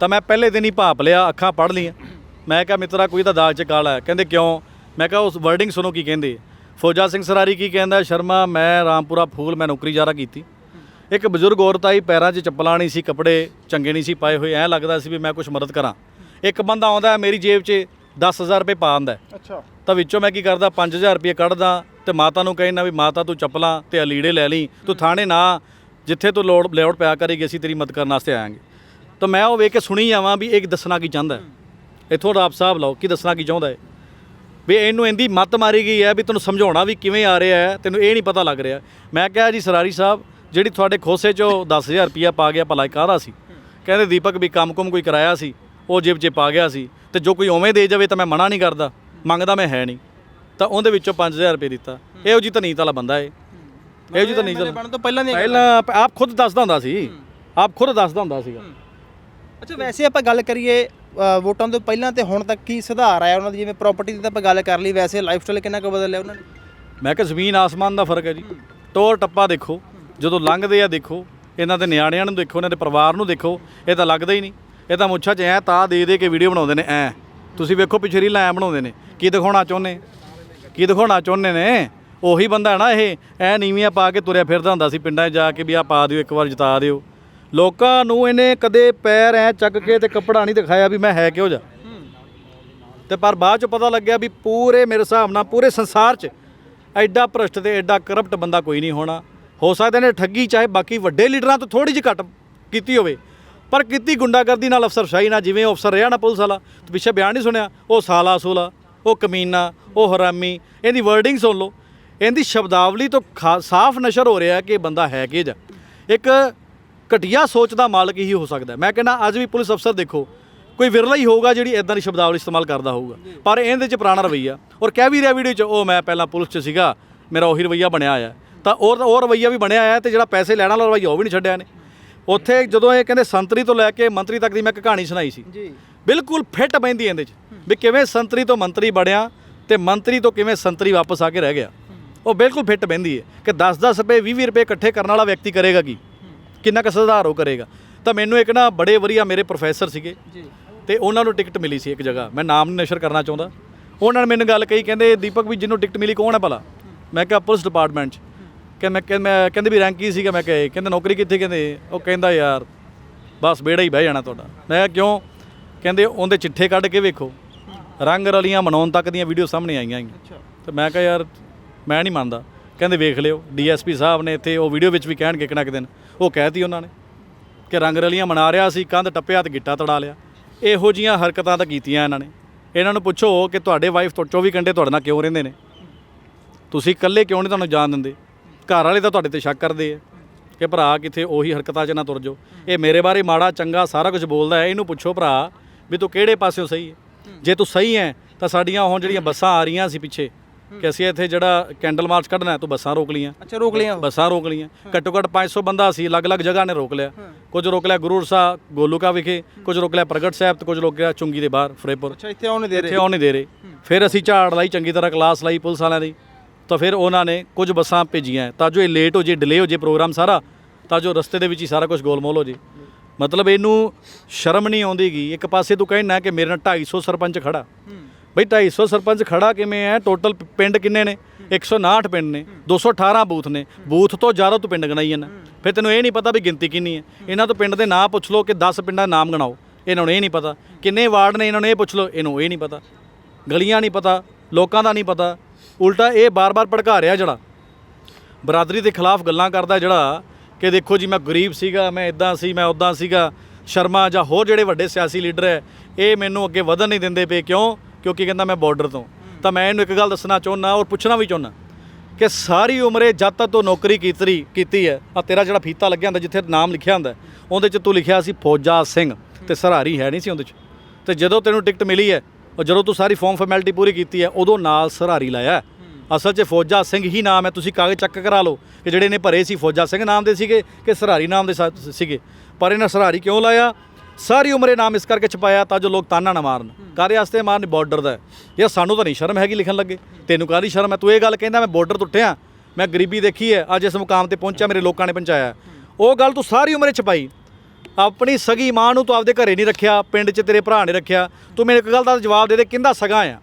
ਤਾਂ ਮੈਂ ਪਹਿਲੇ ਦਿਨ ਹੀ ਭਾਪ ਲਿਆ ਅੱਖਾਂ ਪੜ੍ਹ ਲਈਆਂ। ਮੈਂ ਕਿਹਾ ਮਿੱਤਰਾ ਕੋਈ ਤਾਂ ਦਾਗ 'ਚ ਕਾਲਾ ਹੈ। ਕਹਿੰਦੇ ਕਿਉਂ? ਮੈਂ ਕਿਹਾ ਉਸ ਵਰਡਿੰਗ ਸੁਣੋ ਕੀ ਕਹਿੰਦੇ ਫੌਜਾ ਸਿੰਘ ਸਰਾਰੀ ਕੀ ਕਹਿੰਦਾ ਸ਼ਰਮਾ ਮੈਂ ਰਾਮਪੁਰਾ ਫੂਲ ਮੈਂ ਨੌਕਰੀ ਜਾਰਾ ਕੀਤੀ। ਇੱਕ ਬਜ਼ੁਰਗ ਔਰਤ ਆਈ ਪੈਰਾਂ 'ਚ ਚੱਪਲਾਂ ਨਹੀਂ ਸੀ ਕੱਪੜੇ ਚੰਗੇ ਨਹੀਂ ਸੀ ਪਾਏ ਹੋਏ। ਐਂ ਲੱਗਦਾ ਸੀ ਵੀ ਮੈਂ ਕੁਝ ਮਦਦ ਕਰਾਂ। ਇੱਕ ਬੰਦਾ ਆਉਂਦਾ ਮੇਰੀ ਜੇਬ 'ਚ 10000 ਰੁਪਏ ਪਾ ਆਂਦਾ ਅੱਛਾ। ਤਾਂ ਵਿੱਚੋਂ ਮੈਂ ਕੀ ਕਰਦਾ 5000 ਰੁਪਏ ਕੱਢਦਾ ਤੇ ਮਾਤਾ ਨੂੰ ਕਹਿਣਾ ਵੀ ਮਾਤਾ ਤੂੰ ਚੱਪਲਾਂ ਤੇ ਅਲੀੜੇ ਲੈ ਲਈ ਤੂੰ ਥਾਣੇ ਨਾ ਜਿੱਥੇ ਤੂੰ ਲੋੜ ਲੋੜ ਪਿਆ ਕਰੇਗੀ ਅਸੀਂ ਤੇਰੀ ਮਦਦ ਕਰਨ ਵਾਸਤੇ ਆਵਾਂਗੇ ਤਾਂ ਮੈਂ ਉਹ ਵੇਖ ਕੇ ਸੁਣੀ ਜਾਵਾਂ ਵੀ ਇਹ ਦੱਸਣਾ ਕੀ ਚਾਹੁੰਦਾ ਇਥੋਂ ਰਾਪ ਸਾਹਿਬ ਲਓ ਕੀ ਦੱਸਣਾ ਕੀ ਚਾਹੁੰਦਾ ਹੈ ਵੀ ਇਹਨੂੰ ਇੰਦੀ ਮੱਤ ਮਾਰੀ ਗਈ ਹੈ ਵੀ ਤੈਨੂੰ ਸਮਝਾਉਣਾ ਵੀ ਕਿਵੇਂ ਆ ਰਿਹਾ ਹੈ ਤੈਨੂੰ ਇਹ ਨਹੀਂ ਪਤਾ ਲੱਗ ਰਿਹਾ। ਮੈਂ ਕਿਹਾ ਜੀ ਸਰਾਰੀ ਸਾਹਿਬ ਜਿਹੜੀ ਤੁਹਾਡੇ ਖੋਸੇ ਚੋਂ 10000 ਰੁਪਇਆ ਪਾ ਗਿਆ ਭਲਾ ਕਾਹਦਾ ਸੀ। ਕਹਿੰਦੇ ਦੀਪਕ ਵੀ ਕੰਮ-ਕੁਮ ਕੋਈ ਕਰਾਇਆ ਸੀ ਉਹ ਜੇਬ 'ਚ ਪਾ ਗਿਆ ਸੀ। ਤੇ ਜੋ ਕੋਈ ਉਵੇਂ ਦੇ ਜਾਵੇ ਤਾਂ ਮੈਂ ਮਨਾ ਨਹੀਂ ਕਰਦਾ ਮੰਗਦਾ ਮੈਂ ਹੈ ਨਹੀਂ। ਤਾਂ ਉਹਦੇ ਵਿੱਚੋਂ 5000 ਰੁਪਏ ਦਿੱਤਾ। ਇਹੋ ਜੀ ਤਨੀਤ ਵਾਲਾ ਬੰਦਾ ਏ ਇਹੋ ਜੀ ਤਨੀਤ ਵਾਲਾ ਬਣਨ ਤੋਂ ਪਹਿਲਾਂ ਦੀ ਪਹਿਲਾਂ ਆਪ ਖੁਦ ਦੱਸਦਾ ਹੁੰਦਾ ਸੀ। ਆਪ ਖੁਦ ਦੱਸਦਾ ਹੁੰਦਾ ਸੀਗਾ। ਅੱਛਾ ਵੈਸੇ ਆਪਾਂ ਗੱਲ ਕਰੀਏ ਵੋਟਾਂ ਤੋਂ ਪਹਿਲਾਂ ਤੇ ਹੁਣ ਤੱਕ ਕੀ ਸੁਧਾਰ ਆਇਆ ਉਹਨਾਂ ਦੀ? ਜਿਵੇਂ ਪ੍ਰਾਪਰਟੀ ਦੀ ਤਾਂ ਆਪਾਂ ਗੱਲ ਕਰ ਲਈ, ਵੈਸੇ ਲਾਈਫ ਸਟਾਈਲ ਕਿੰਨਾ ਕੁ ਬਦਲਿਆ ਉਹਨਾਂ ਨੇ? ਮੈਂ ਕਿਹਾ ਜ਼ਮੀਨ ਆਸਮਾਨ ਦਾ ਫ਼ਰਕ ਹੈ ਜੀ। ਟੋਰ ਟੱਪਾ ਦੇਖੋ, ਜਦੋਂ ਲੰਘਦੇ ਆ ਦੇਖੋ, ਇਹਨਾਂ ਦੇ ਨਿਆਣਿਆਂ ਨੂੰ ਦੇਖੋ, ਇਹਨਾਂ ਦੇ ਪਰਿਵਾਰ ਨੂੰ ਦੇਖੋ, ਇਹ ਤਾਂ ਲੱਗਦਾ ਹੀ ਨਹੀਂ। ਇਹ ਤਾਂ ਮੁੱਛਾਂ 'ਚ ਐ ਤਾਂ ਦੇ ਦੇ ਕੇ ਵੀਡੀਓ ਬਣਾਉਂਦੇ ਨੇ, ਐ। ਤੁਸੀਂ ਵੇਖੋ ਪਿੱਛੇ ਰੀਲਾਂ ਐ ਬਣਾਉਂਦੇ ਨੇ, ਕੀ ਦਿਖਾਉਣਾ ਚਾਹੁੰਦੇ? ਕੀ ਦਿਖਾਉਣਾ ਚਾਹੁੰਦੇ ਨੇ? ਉਹੀ ਬੰਦਾ ਹੈ ਨਾ ਇਹ, ਐ ਨੀਵੀਆਂ ਪਾ ਕੇ ਤੁਰਿਆ ਫਿਰਦਾ ਹੁੰਦਾ ਸੀ ਪਿੰਡਾਂ 'ਚ ਜਾ ਕੇ ਵੀ ਆ ਪਾ ਦਿਓ, ਇੱਕ ਵਾਰ ਜਿਤਾ ਦਿਓ। ਲੋਕਾਂ ਨੂੰ ਇਹਨੇ ਕਦੇ ਪੈਰ ਐ ਚੱਕ ਕੇ ਤੇ ਕੱਪੜਾ ਨਹੀਂ ਦਿਖਾਇਆ ਵੀ ਮੈਂ ਹੈ ਕਿਹੋ ਜਾ। ਤੇ ਪਰ ਬਾਅਦ ਚ ਪਤਾ ਲੱਗਿਆ ਵੀ ਪੂਰੇ ਮੇਰੇ ਹਿਸਾਬ ਨਾਲ ਪੂਰੇ ਸੰਸਾਰ 'ਚ ਐਡਾ ਭ੍ਰਸ਼ਟ ਤੇ ਐਡਾ ਕਰਪਟ ਬੰਦਾ ਕੋਈ ਨਹੀਂ ਹੋਣਾ। ਹੋ ਸਕਦਾ ਇਹਨੇ ਠੱਗੀ ਚਾਹੇ ਬਾਕੀ ਵੱਡੇ ਲੀਡਰਾਂ ਤੋਂ ਥੋੜੀ ਜਿਹੀ ਘੱਟ ਕੀਤੀ ਹੋਵੇ। ਪਰ ਕੀਤੀ ਗੁੰਡਾਗਰਦੀ ਨਾਲ ਅਫਸਰਸ਼ਾਹੀ ਨਾਲ ਜਿਵੇਂ ਉਹ ਅਫਸਰ ਰਿਹਾ ਨਾ ਪੁਲਿਸ ਵਾਲਾ, ਤੇ ਪਿੱਛੇ ਬਿਆਨ ਨਹੀਂ ਸੁਣਿਆ, ਉਹ ਸਾਲਾ ਸੂਲਾ, ਉਹ ਕਮੀਨਾ, ਉਹ ਹਰਾਮੀ, ਇਹਦੀ ਵਰਡਿੰਗ ਸੁਣ ਲਓ। ਇਹਦੀ ਸ਼ਬਦਾਵਲੀ ਤੋਂ ਖਾ- ਸਾਫ਼ ਨਸ਼ਰ ਹੋ ਰਿਹਾ ਕਿ ਇਹ ਬੰਦਾ ਹੈ ਕਿ ਜਾ। ਇੱਕ ਘਟੀਆ ਸੋਚ ਦਾ ਮਾਲਕ ਹੀ ਹੋ ਸਕਦਾ। ਮੈਂ ਕਹਿੰਦਾ ਅੱਜ ਵੀ ਪੁਲਿਸ ਅਫਸਰ ਦੇਖੋ ਕੋਈ ਵਿਰਲਾ ਹੀ ਹੋਊਗਾ ਜਿਹੜੀ ਇਦਾਂ ਦੀ ਸ਼ਬਦਾਵਲੀ ਇਸਤੇਮਾਲ ਕਰਦਾ ਹੋਊਗਾ। ਪਰ ਇਹਦੇ ਚ ਪੁਰਾਣਾ ਰਵਈਆ। ਔਰ ਕਹਿ ਵੀ ਰਿਹਾ ਵੀਡੀਓ ਚ ਉਹ ਮੈਂ ਪਹਿਲਾਂ ਪੁਲਿਸ ਚ ਸੀਗਾ ਮੇਰਾ ਉਹੀ ਰਵਈਆ ਬਣਿਆ ਆਇਆ ਤਾਂ ਉਹ ਉਹ ਰਵਈਆ ਵੀ ਬਣਿਆ ਆਇਆ ਤੇ ਜਿਹੜਾ ਪੈਸੇ ਲੈਣ ਵਾਲਾ ਰਵਈਆ ਉਹ ਵੀ ਨਹੀਂ ਛੱਡਿਆ ਨੇ ਉੱਥੇ ਜਦੋਂ ਇਹ ਕਹਿੰਦੇ ਸੰਤਰੀ ਤੋਂ ਲੈ ਕੇ ਮੰਤਰੀ ਤੱਕ ਦੀ ਮੈਂ ਇੱਕ ਕਹਾਣੀ ਸੁਣਾਈ ਸੀ। ਜੀ। ਬਿਲਕੁਲ ਫਿੱਟ ਬੈਂਦੀ ਇਹਦੇ ਚ ਵੀ ਕਿਵੇਂ ਸੰਤਰੀ ਤੋਂ ਮੰਤਰੀ ਬਣਿਆ ਤੇ ਮੰਤਰੀ ਤੋਂ ਕਿਵੇਂ ਸੰਤਰੀ ਵਾਪਸ ਆ ਕੇ ਰਹਿ ਗਿਆ। ਉਹ ਬਿਲਕੁਲ ਫਿੱਟ ਬੈਂਦੀ ਹੈ ਕਿ 10-10 ਰੁਪਏ 20-20 ਰੁਪਏ ਇਕੱਠੇ ਕਰਨ ਵਾਲਾ ਵਿਅਕਤੀ ਕਰੇਗਾ ਕੀ? ਕਿੰਨਾ ਕੁ ਸੁਧਾਰ ਉਹ ਕਰੇਗਾ। ਤਾਂ ਮੈਨੂੰ ਇੱਕ ਨਾ ਬੜੇ ਵਧੀਆ ਮੇਰੇ ਪ੍ਰੋਫੈਸਰ ਸੀਗੇ ਜੀ। ਤੇ ਉਹਨਾਂ ਨੂੰ ਟਿਕਟ ਮਿਲੀ ਸੀ ਇੱਕ ਜਗ੍ਹਾ। ਮੈਂ ਨਾਮ ਨਹੀਂ ਨਸ਼ਰ ਕਰਨਾ ਚਾਹੁੰਦਾ। ਉਹਨਾਂ ਨੇ ਮੈਨੂੰ ਗੱਲ ਕਹੀ ਕਹਿੰਦੇ ਦੀਪਕ ਵੀ ਜਿਹਨੂੰ ਟਿਕਟ ਮਿਲੀ ਕੌਣ ਹੈ ਭਲਾ? ਮੈਂ ਕਿਹਾ ਪੁਲਿਸ ਡਿਪਾਰਟਮੈਂਟ 'ਚ। ਕਿ ਮੈਂ ਮੈਂ ਕਹਿੰਦੇ ਵੀ ਰੈਂਕ ਕੀ ਸੀਗਾ? ਮੈਂ ਕਿਹਾ। ਕਹਿੰਦੇ ਨੌਕਰੀ ਕਿੱਥੇ? ਕਹਿੰਦੇ ਉਹ ਕਹਿੰਦਾ ਯਾਰ ਬਸ ਬੇੜਾ ਹੀ ਬਹਿ ਜਾਣਾ ਤੁਹਾਡਾ। ਮੈਂ ਕਿਹਾ ਕਿਉਂ? ਕਹਿੰਦੇ ਉਹਦੇ ਚਿੱਠੇ ਕੱਢ ਕੇ ਵੇਖੋ। ਰੰਗ ਰਲੀਆਂ ਮਨਾਉਣ ਤੱਕ ਦੀਆਂ ਵੀਡੀਓ ਸਾਹਮਣੇ ਆਈਆਂ ਹੈਗੀਆਂ। ਤੇ ਮੈਂ ਕਿਹਾ ਯਾਰ ਮੈਂ ਨਹੀਂ ਮੰਨਦਾ। ਕਹਿੰਦੇ ਵੇਖ ਲਿਓ। ਡੀਐਸਪੀ ਸਾਹਿਬ ਨੇ ਇੱਥੇ ਉਹ ਵੀਡੀਓ ਵਿੱਚ ਵੀ ਕਹਿਣਗੇ ਕਿਨਾ ਕਿ ਦਿਨ। ਉਹ ਕਹਿਤੀ ਉਹਨਾਂ ਨੇ ਕਿ ਰੰਗ ਰਲੀਆਂ ਮਨਾ ਰਿਹਾ ਸੀ, ਕੰਧ ਟੱਪਿਆ ਤੇ ਗਿੱਟਾ ਤੜਾ ਲਿਆ। ਇਹੋ ਜੀਆਂ ਹਰਕਤਾਂ ਤਾਂ ਕੀਤੀਆਂ ਇਹਨਾਂ ਨੇ। ਇਹਨਾਂ ਨੂੰ ਪੁੱਛੋ ਕਿ ਤੁਹਾਡੇ ਵਾਈਫ ਤੋਂ 24 ਘੰਟੇ ਤੁਹਾਡੇ ਨਾਲ ਕਿਉਂ ਰਹਿੰਦੇ ਨੇ? ਤੁਸੀਂ ਇਕੱਲੇ ਕਿਉਂ ਨਹੀਂ ਤੁਹਾਨੂੰ ਜਾਣ ਦਿੰਦੇ? ਘਰ ਵਾਲੇ ਤਾਂ ਤੁਹਾਡੇ ਤੇ ਸ਼ੱਕ ਕਰਦੇ ਆ ਕਿ ਭਰਾ ਕਿਥੇ ਉਹੀ ਹਰਕਤਾਂ 'ਚ ਨਾ ਤੁਰ ਜਾਓ। ਇਹ ਮੇਰੇ ਬਾਰੇ ਮਾੜਾ, ਚੰਗਾ ਸਾਰਾ ਕੁਝ ਬੋਲਦਾ ਹੈ। ਇਹਨੂੰ ਪੁੱਛੋ ਭਰਾ ਵੀ ਤੂੰ ਕਿਹੜੇ ਪਾਸਿਓਂ ਸਹੀ ਹੈ? ਜੇ ਤੂੰ ਸਹੀ ਹੈ, ਤਾਂ ਸਾਡੀਆਂ ਹੁਣ ਜਿਹੜੀਆਂ ਬੱਸਾਂ ਆ ਰਹੀਆਂ ਸੀ ਪਿੱਛੇ ਕਿ ਅਸੀਂ ਇੱਥੇ ਜਿਹੜਾ ਕੈਂਡਲ ਮਾਰਚ ਕੱਢਣਾ ਹੈ, ਤੂੰ ਬੱਸਾਂ ਰੋਕ ਲੀਆਂ ਅੱਛਾ ਰੋਕ ਲਿਆ ਬੱਸਾਂ ਰੋਕ ਲੀਆਂ ਘੱਟੋ ਘੱਟ 500 ਬੰਦਾ ਸੀ ਅਲੱਗ-ਅਲੱਗ ਜਗ੍ਹਾ ਨੇ ਰੋਕ ਲਿਆ। ਕੁਝ ਰੋਕ ਲਿਆ ਗੁਰੂ ਸਾਹਿਬ ਗੋਲੂਕਾ ਵਿਖੇ ਕੁਝ ਰੋਕ ਲਿਆ ਪ੍ਰਗਟ ਸਾਹਿਬ ਤੇ ਕੁਝ ਰੋਕ ਲਿਆ ਚੁੰਗੀ ਦੇ ਬਾਹਰ ਫਰੇਪੁਰ। ਅੱਛਾ ਇੱਥੇ ਆਉਣ ਨਹੀਂ ਦੇ ਇੱਥੇ ਰਹੇ ਆਉਣ ਨਹੀਂ ਦੇ ਰਹੇ। ਫਿਰ ਅਸੀਂ ਝਾੜ ਲਾਈ ਚੰਗੀ ਤਰ੍ਹਾਂ ਕਲਾਸ ਲਾਈ ਪੁਲਿਸ ਵਾਲਿਆਂ ਦੀ। ਤਾਂ ਫਿਰ ਉਹਨਾਂ ਨੇ ਕੁਝ ਬੱਸਾਂ ਭੇਜੀਆਂ ਤਾਂ ਜੋ ਇਹ ਲੇਟ ਹੋ ਜੇ ਡਿਲੇ ਹੋ ਜੇ ਪ੍ਰੋਗਰਾਮ ਸਾਰਾ ਤਾਂ ਜੋ ਰਸਤੇ ਦੇ ਵਿੱਚ ਹੀ ਸਾਰਾ ਕੁਝ ਗੋਲਮੋਲ ਹੋ ਜੇ। ਮਤਲਬ ਇਹਨੂੰ ਸ਼ਰਮ ਨਹੀਂ ਆਉਂਦੀਗੀ ਇੱਕ ਪਾਸੇ ਤੂੰ ਕਹਿਣਾ ਕਿ ਮੇਰੇ ਨਾਲ 250 ਸਰਪੰਚ ਖੜਾ। ਬਈ 250 ਸਰਪੰਚ ਖੜਾ ਕਿਵੇਂ ਹੈ ਟੋਟਲ ਪਿੰਡ ਕਿੰਨੇ ਨੇ? 159 ਪਿੰਡ ਨੇ 218 ਬੂਥ ਨੇ। ਬੂਥ ਤੋਂ ਜ਼ਿਆਦਾ ਤੂੰ ਪਿੰਡ ਗਣਾਈ ਜਾਂਦਾ। ਫਿਰ ਤੈਨੂੰ ਇਹ ਨਹੀਂ ਪਤਾ ਵੀ ਗਿਣਤੀ ਕਿੰਨੀ ਹੈ ਇਹਨਾਂ ਤੋਂ ਪਿੰਡ ਦੇ ਨਾਂ ਪੁੱਛ ਲਓ ਕਿ 10 ਪਿੰਡਾਂ ਨਾਮ ਗਣਾਓ। ਇਹਨਾਂ ਨੂੰ ਇਹ ਨਹੀਂ ਪਤਾ। ਕਿੰਨੇ ਵਾਰਡ ਨੇ ਇਹਨਾਂ ਨੂੰ ਇਹ ਪੁੱਛ ਲਓ। ਇਹਨੂੰ ਇਹ ਨਹੀਂ ਪਤਾ। ਗਲੀਆਂ ਨਹੀਂ ਪਤਾ। ਲੋਕਾਂ ਦਾ ਨਹੀਂ ਪਤਾ। ਉਲਟਾ ਇਹ ਬਾਰ-ਬਾਰ ਭੜਕਾ ਰਿਹਾ ਜਿਹੜਾ। ਬਰਾਦਰੀ ਦੇ ਖਿਲਾਫ ਗੱਲਾਂ ਕਰਦਾ ਜਿਹੜਾ ਕਿ ਦੇਖੋ ਜੀ ਮੈਂ ਗਰੀਬ ਸੀਗਾ, ਮੈਂ ਇਦਾਂ ਸੀ, ਮੈਂ ਉਦਾਂ ਸੀਗਾ। ਸ਼ਰਮਾ ਜਾਂ ਹੋਰ ਜਿਹੜੇ ਵੱਡੇ ਸਿਆਸੀ ਲੀਡਰ ਹੈ ਇਹ ਮੈਨੂੰ ਅੱਗੇ ਵਧਣ ਨਹੀਂ ਦਿੰਦੇ ਪਏ। ਕਿਉਂ? ਕਿਉਂਕਿ ਕਹਿੰਦਾ ਮੈਂ ਬਾਰਡਰ ਤੋਂ। ਤਾਂ ਮੈਂ ਇਹਨੂੰ ਇੱਕ ਗੱਲ ਦੱਸਣਾ ਚਾਹੁੰਦਾ ਔਰ ਪੁੱਛਣਾ ਵੀ ਚਾਹੁੰਦਾ ਕਿ ਸਾਰੀ ਉਮਰੇ ਜਦ ਤੱਕ ਤੂੰ ਨੌਕਰੀ ਕੀਤੀ ਕੀਤੀ ਹੈ ਆ ਤੇਰਾ ਜਿਹੜਾ ਫੀਤਾ ਲੱਗਿਆ ਹੁੰਦਾ, ਜਿੱਥੇ ਨਾਮ ਲਿਖਿਆ ਹੁੰਦਾ, ਉਹਦੇ 'ਚ ਤੂੰ ਲਿਖਿਆ ਸੀ ਫੌਜਾ ਸਿੰਘ ਤੇ ਸਰਹਾਰੀ ਹੈ ਨਹੀਂ ਸੀ ਉਹਦੇ 'ਚ। ਤੇ ਜਦੋਂ ਤੈਨੂੰ ਟਿਕਟ ਮਿਲੀ ਹੈ ਔਰ ਜਦੋਂ ਤੂੰ ਸਾਰੀ ਫਾਰਮ ਫਾਰਮੈਲਿਟੀ ਪੂਰੀ ਕੀਤੀ ਹੈ, ਉਦੋਂ ਨਾਲ ਸਰਾਰੀ ਲਾਇਆ ਅਸਲ 'ਚ ਫੌਜਾ ਸਿੰਘ ਹੀ ਨਾਮ ਹੈ, ਤੁਸੀਂ ਕਾਗਜ਼ ਚੱਕ ਕਰਾ ਲਓ ਕਿ ਜਿਹੜੇ ਨੇ ਭਰੇ ਸੀ, ਫੌਜਾ ਸਿੰਘ ਨਾਮ ਦੇ ਸੀਗੇ ਕਿ ਸਰਾਰੀ ਨਾਮ ਦੇ ਸਾ- ਸੀਗੇ। ਪਰ ਇਹਨਾਂ ਸਰਹਾਰੀ ਕਿਉਂ ਲਾਇਆ? ਸਾਰੀ ਉਮਰੇ ਨਾਮ ਇਸ ਕਰਕੇ ਛਪਾਇਆ ਤਾਂ ਜੋ ਲੋਕ ਤਾਨਾ ਨਾ ਮਾਰਨ। ਕਾਰੇ ਵਾਸਤੇ ਮਾਰਨ? ਬਾਰਡਰ ਦਾ। ਯਾਰ ਸਾਨੂੰ ਤਾਂ ਨਹੀਂ ਸ਼ਰਮ ਹੈਗੀ ਲਿਖਣ ਲੱਗੇ। ਤੈਨੂੰ ਕਾਹਦੀ ਸ਼ਰਮ ਹੈ? ਤੂੰ ਇਹ ਗੱਲ ਕਹਿੰਦਾ ਮੈਂ ਬਾਰਡਰ ਉੱਠਿਆ ਮੈਂ ਗਰੀਬੀ ਦੇਖੀ ਹੈ ਅੱਜ ਇਸ ਮੁਕਾਮ ਤੇ ਪਹੁੰਚਿਆ ਮੇਰੇ ਲੋਕਾਂ ਨੇ ਪਹੁੰਚਾਇਆ ਉਹ ਗੱਲ ਤੂੰ ਸਾਰੀ ਉਮਰੇ ਛਪਾਈ। ਆਪਣੀ ਸਗੀ ਮਾਂ ਨੂੰ ਤੂੰ ਆਪਦੇ ਘਰੇ ਨਹੀਂ ਰੱਖਿਆ ਪਿੰਡ 'ਚ ਤੇਰੇ ਭਰਾ ਨੇ ਰੱਖਿਆ। ਤੂੰ ਮੈਨੂੰ ਇੱਕ ਗੱਲ ਦਾ ਜਵਾਬ ਦੇ ਦੇ ਕਿੰਦਾ ਸਗਾ ਆ?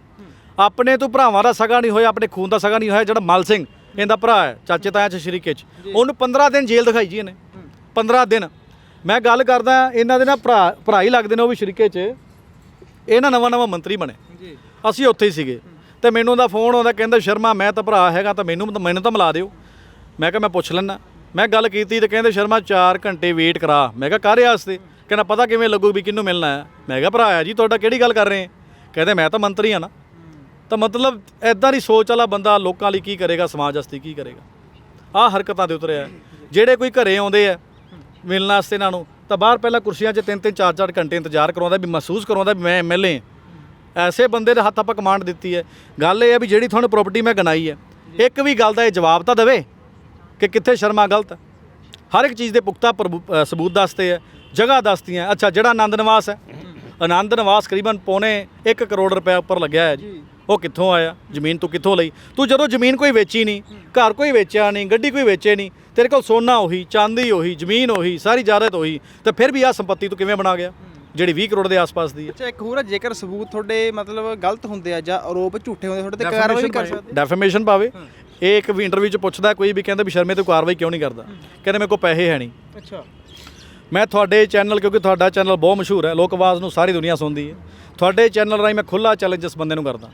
ਆਪਣੇ ਤੂੰ ਭਰਾਵਾਂ ਦਾ ਸਗਾ ਨਹੀਂ ਹੋਇਆ ਆਪਣੇ ਖੂਨ ਦਾ ਸਗਾ ਨਹੀਂ ਹੋਇਆ ਜਿਹੜਾ ਮਲ ਸਿੰਘ ਇਹਦਾ ਭਰਾ ਹੈ ਚਾਚੇ ਤਾਇਆ ਚ ਸ਼ਰੀਕੇ ਚ। ਉਹਨੂੰ 15 ਦਿਨ ਜੇਲ੍ਹ ਦਿਖਾਈ ਜੀ ਇਹਨੇ। 15 ਦਿਨ। ਮੈਂ ਗੱਲ ਕਰਦਾ ਇਹਨਾਂ ਦੇ ਨਾ ਭਰਾ ਭਰਾ ਹੀ ਲੱਗਦੇ ਨੇ ਉਹ ਵੀ ਸ਼ਰੀਕੇ ਚ। ਇਹ ਨਾ ਨਵਾਂ ਨਵਾਂ ਮੰਤਰੀ ਬਣੇ। ਜੀ। ਅਸੀਂ ਉੱਥੇ ਹੀ ਸੀਗੇ। ਤੇ ਮੈਨੂੰ ਉਹਦਾ ਫੋਨ ਆਉਂਦਾ ਕਹਿੰਦਾ ਸ਼ਰਮਾ ਮੈਂ ਤਾਂ ਭਰਾ ਹੈਗਾ ਤਾਂ ਮੈਨੂੰ ਮੈਨੂੰ ਤਾਂ ਮਿਲਾ ਦਿਓ। ਮੈਂ ਕਿਹਾ ਮੈਂ ਪੁੱਛ ਲੈਣਾ ਮੈਂ ਗੱਲ ਕੀਤੀ ਤੇ ਕਹਿੰਦੇ ਸ਼ਰਮਾ 4 ਘੰਟੇ ਵੇਟ ਕਰਾ। ਮੈਂ ਕਿਹਾ ਕਾਹਦੇ ਵਾਸਤੇ? ਕਹਿੰਦਾ ਪਤਾ ਕਿਵੇਂ ਲੱਗੂ ਵੀ ਕਿਹਨੂੰ ਮਿਲਣਾ ਹੈ? ਮੈਂ ਕਿਹਾ ਭਰਾ ਆ ਜੀ ਤੁਹਾਡਾ ਕਿਹੜੀ ਗੱਲ ਕਰ ਰਹੇ ਕਹਿੰਦੇ ਮੈਂ ਤਾਂ ਮੰਤਰੀ ਆ ਨਾ। ਤਾਂ ਮਤਲਬ ਐਦਾਂ ਦੀ ਸੋਚ ਵਾਲਾ ਬੰਦਾ ਲੋਕਾਂ ਲਈ ਕੀ ਕਰੇਗਾ ਸਮਾਜ ਵਾਸਤੇ ਕੀ ਕਰੇਗਾ? ਆਹ ਹਰਕਤਾਂ ਦੇ ਉਤਰਿਆ ਜਿਹੜੇ ਕੋਈ ਘਰੇ ਆਉਂਦੇ ਆ ਮਿਲਣ ਵਾਸਤੇ ਇਹਨਾਂ ਨੂੰ, ਤਾਂ ਬਾਹਰ ਪਹਿਲਾਂ ਕੁਰਸੀਆਂ 'ਚ ਤਿੰਨ ਤਿੰਨ ਚਾਰ ਚਾਰ ਘੰਟੇ ਇੰਤਜ਼ਾਰ ਕਰਾਉਂਦਾ ਵੀ ਮਹਿਸੂਸ ਕਰਾਉਂਦਾ ਵੀ ਮੈਂ ਐਮਐਲਏ ਐਸੇ ਬੰਦੇ ਦੇ ਹੱਥ ਆਪਾਂ ਕਮਾਂਡ ਦਿੱਤੀ ਹੈ। ਗੱਲ ਇਹ ਹੈ ਵੀ ਜਿਹੜੀ ਤੁਹਾਨੂੰ ਪ੍ਰਾਪਰਟੀ ਮੈਂ ਗਣਾਈ ਹੈ, ਇੱਕ ਵੀ ਗੱਲ ਦਾ ਇਹ ਜਵਾਬ ਤਾਂ ਦੇਵੇ ਕਿ ਕਿੱਥੇ ਸ਼ਰਮਾ ਗਲਤ ਹਰ ਇੱਕ ਚੀਜ਼ ਦੇ ਪੁਖਤਾ ਪ੍ਰਬੂ- ਸਬੂਤ ਦੱਸਦੇ ਆ ਜਗ੍ਹਾ ਦੱਸਦੀ ਹੈ। ਅੱਛਾ, ਜਿਹੜਾ ਆਨੰਦ ਨਿਵਾਸ ਹੈ, ਆਨੰਦ ਨਿਵਾਸ ਕਰੀਬਨ ਪੌਣੇ 1 ਕਰੋੜ ਰੁਪਏ ਉੱਪਰ ਲੱਗਿਆ ਹੈ ਜੀ। ਉਹ ਕਿੱਥੋਂ ਆਇਆ? ਜ਼ਮੀਨ ਤੂੰ ਕਿੱਥੋਂ ਲਈ? ਤੂੰ ਜਦੋਂ ਜ਼ਮੀਨ ਕੋਈ ਵੇਚੀ ਨਹੀਂ ਘਰ ਕੋਈ ਵੇਚਿਆ ਨਹੀਂ ਗੱਡੀ ਕੋਈ ਵੇਚੇ ਨਹੀਂ ਤੇਰੇ ਕੋਲ ਸੋਨਾ ਉਹੀ ਚਾਂਦੀ ਉਹੀ ਜ਼ਮੀਨ ਉਹੀ ਸਾਰੀ ਜਾਇਦਾਦ ਉਹੀ ਤੇ ਫਿਰ ਵੀ ਆ ਸੰਪਤੀ ਤੂੰ ਕਿਵੇਂ ਬਣਾ ਗਿਆ? ਜਿਹੜੀ 20 ਕਰੋੜ ਦੇ ਆਸ-ਪਾਸ ਦੀ ਹੈ। ਅੱਛਾ ਇੱਕ ਹੋਰ ਹੈ, ਜੇਕਰ ਸਬੂਤ ਤੁਹਾਡੇ ਮਤਲਬ ਗਲਤ ਹੁੰਦੇ ਆ ਜਾਂ ਆਰੋਪ ਝੂਠੇ ਹੁੰਦੇ ਤੁਹਾਡੇ ਤੇ ਕਾਰਵਾਈ ਵੀ ਕਰ ਸਕਦੇ ਡੈਫੇਮੇਸ਼ਨ ਪਾਵੇ। ਇਹ ਇੱਕ ਵੀ ਇੰਟਰਵਿਊ 'ਚ ਪੁੱਛਦਾ ਕੋਈ ਵੀ ਕਹਿੰਦਾ ਵੀ ਸ਼ਰਮੇ ਤੋਂ ਕਾਰਵਾਈ ਕਿਉਂ ਨਹੀਂ ਕਰਦਾ? ਕਹਿੰਦੇ ਮੇਰੇ ਕੋਲ ਪੈਸੇ ਹੈ ਨਹੀਂ। ਅੱਛਾ। ਮੈਂ ਤੁਹਾਡੇ ਚੈਨਲ ਕਿਉਂਕਿ ਤੁਹਾਡਾ ਚੈਨਲ ਬਹੁਤ ਮਸ਼ਹੂਰ ਹੈ, ਲੋਕ ਆਵਾਜ਼ ਨੂੰ ਸਾਰੀ ਦੁਨੀਆ ਸੁਣਦੀ ਹੈ। ਤੁਹਾਡੇ ਚੈਨਲ ਰਾਹੀਂ ਮੈਂ ਖੁੱਲਾ ਚੈਲੰਜ ਇਸ ਬੰਦੇ ਨੂੰ ਕਰਦਾ।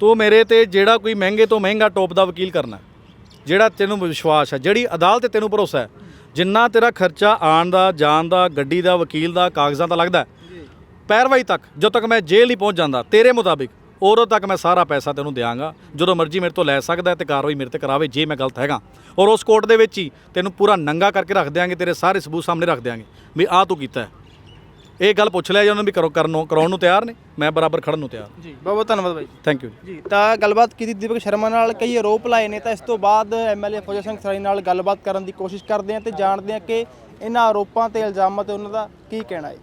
ਤੂੰ ਮੇਰੇ ਤੇ ਜਿਹੜਾ ਕੋਈ ਮਹਿੰਗੇ ਤੋਂ ਮਹਿੰਗਾ ਟੋਪ ਦਾ ਵਕੀਲ ਕਰਨਾ ਜਿਹੜਾ ਤੈਨੂੰ ਵਿਸ਼ਵਾਸ ਹੈ, ਜਿਹੜੀ ਅਦਾਲਤ ਤੇ ਤੈਨੂੰ ਭਰੋਸਾ ਹੈ, ਜਿੰਨਾ ਤੇਰਾ ਖਰਚਾ ਆਉਣ ਦਾ, ਜਾਣ ਦਾ, ਗੱਡੀ ਦਾ, ਵਕੀਲ ਦਾ, ਕਾਗਜ਼ਾਂ ਦਾ ਲੱਗਦਾ ਪੈਰਵਾਈ ਤੱਕ, ਜਦੋਂ ਤੱਕ ਮੈਂ ਜੇਲ੍ਹ ਨਹੀਂ ਪਹੁੰਚ ਜਾਂਦਾ, ਤੇਰੇ ਮੁਤਾਬਿਕ ਉਦੋਂ ਤੱਕ ਮੈਂ ਸਾਰਾ ਪੈਸਾ ਤੈਨੂੰ ਦਿਆਂਗਾ। ਜਦੋਂ ਮਰਜ਼ੀ ਮੇਰੇ ਤੋਂ ਲੈ ਸਕਦਾ ਤੇ ਕਾਰਵਾਈ ਮੇਰੇ ਤੇ ਕਰਾਵੇ ਜੇ ਮੈਂ ਗਲਤ ਹੈਗਾ। ਔਰ ਉਸ ਕੋਰਟ ਦੇ ਵਿੱਚ ਹੀ ਤੈਨੂੰ ਪੂਰਾ ਨੰਗਾ ਕਰਕੇ ਰੱਖ ਦਿਆਂਗੇ ਤੇਰੇ ਸਾਰੇ ਸਬੂਤ ਸਾਹਮਣੇ ਰੱਖ ਦਿਆਂਗੇ ਵੀ ਆਹ ਤੂੰ ਕੀਤਾ ਇਹ ਗੱਲ ਪੁੱਛ ਲਿਆ ਜੀ ਉਹਨਾਂ ਨੂੰ ਵੀ ਕਰੋ ਕਰਨ ਨੂੰ ਕਰਾਉਣ ਨੂੰ ਤਿਆਰ ਨੇ? ਮੈਂ ਬਰਾਬਰ ਖੜਨ ਨੂੰ ਤਿਆਰ। ਜੀ ਬਹੁਤ ਬਹੁਤ ਧੰਨਵਾਦ ਬਾਈ ਥੈਂਕ ਯੂ ਜੀ। ਤਾਂ ਗੱਲਬਾਤ ਕੀਤੀ ਦੀਪਕ ਸ਼ਰਮਾ ਨਾਲ ਕਈ ਆਰੋਪ ਲਾਏ ਨੇ ਤਾਂ ਇਸ ਤੋਂ ਬਾਅਦ ਐਮਐਲਏ ਫੌਜਾ ਸਿੰਘ ਸਰਾਈ ਨਾਲ ਗੱਲਬਾਤ ਕਰਨ ਦੀ ਕੋਸ਼ਿਸ਼ ਕਰਦੇ ਹਾਂ ਤੇ ਜਾਣਦੇ ਹਾਂ ਕਿ ਇਹਨਾਂ ਆਰੋਪਾਂ ਤੇ ਇਲਜ਼ਾਮਾਂ ਤੇ ਉਹਨਾਂ ਦਾ ਕੀ ਕਹਿਣਾ ਹੈ।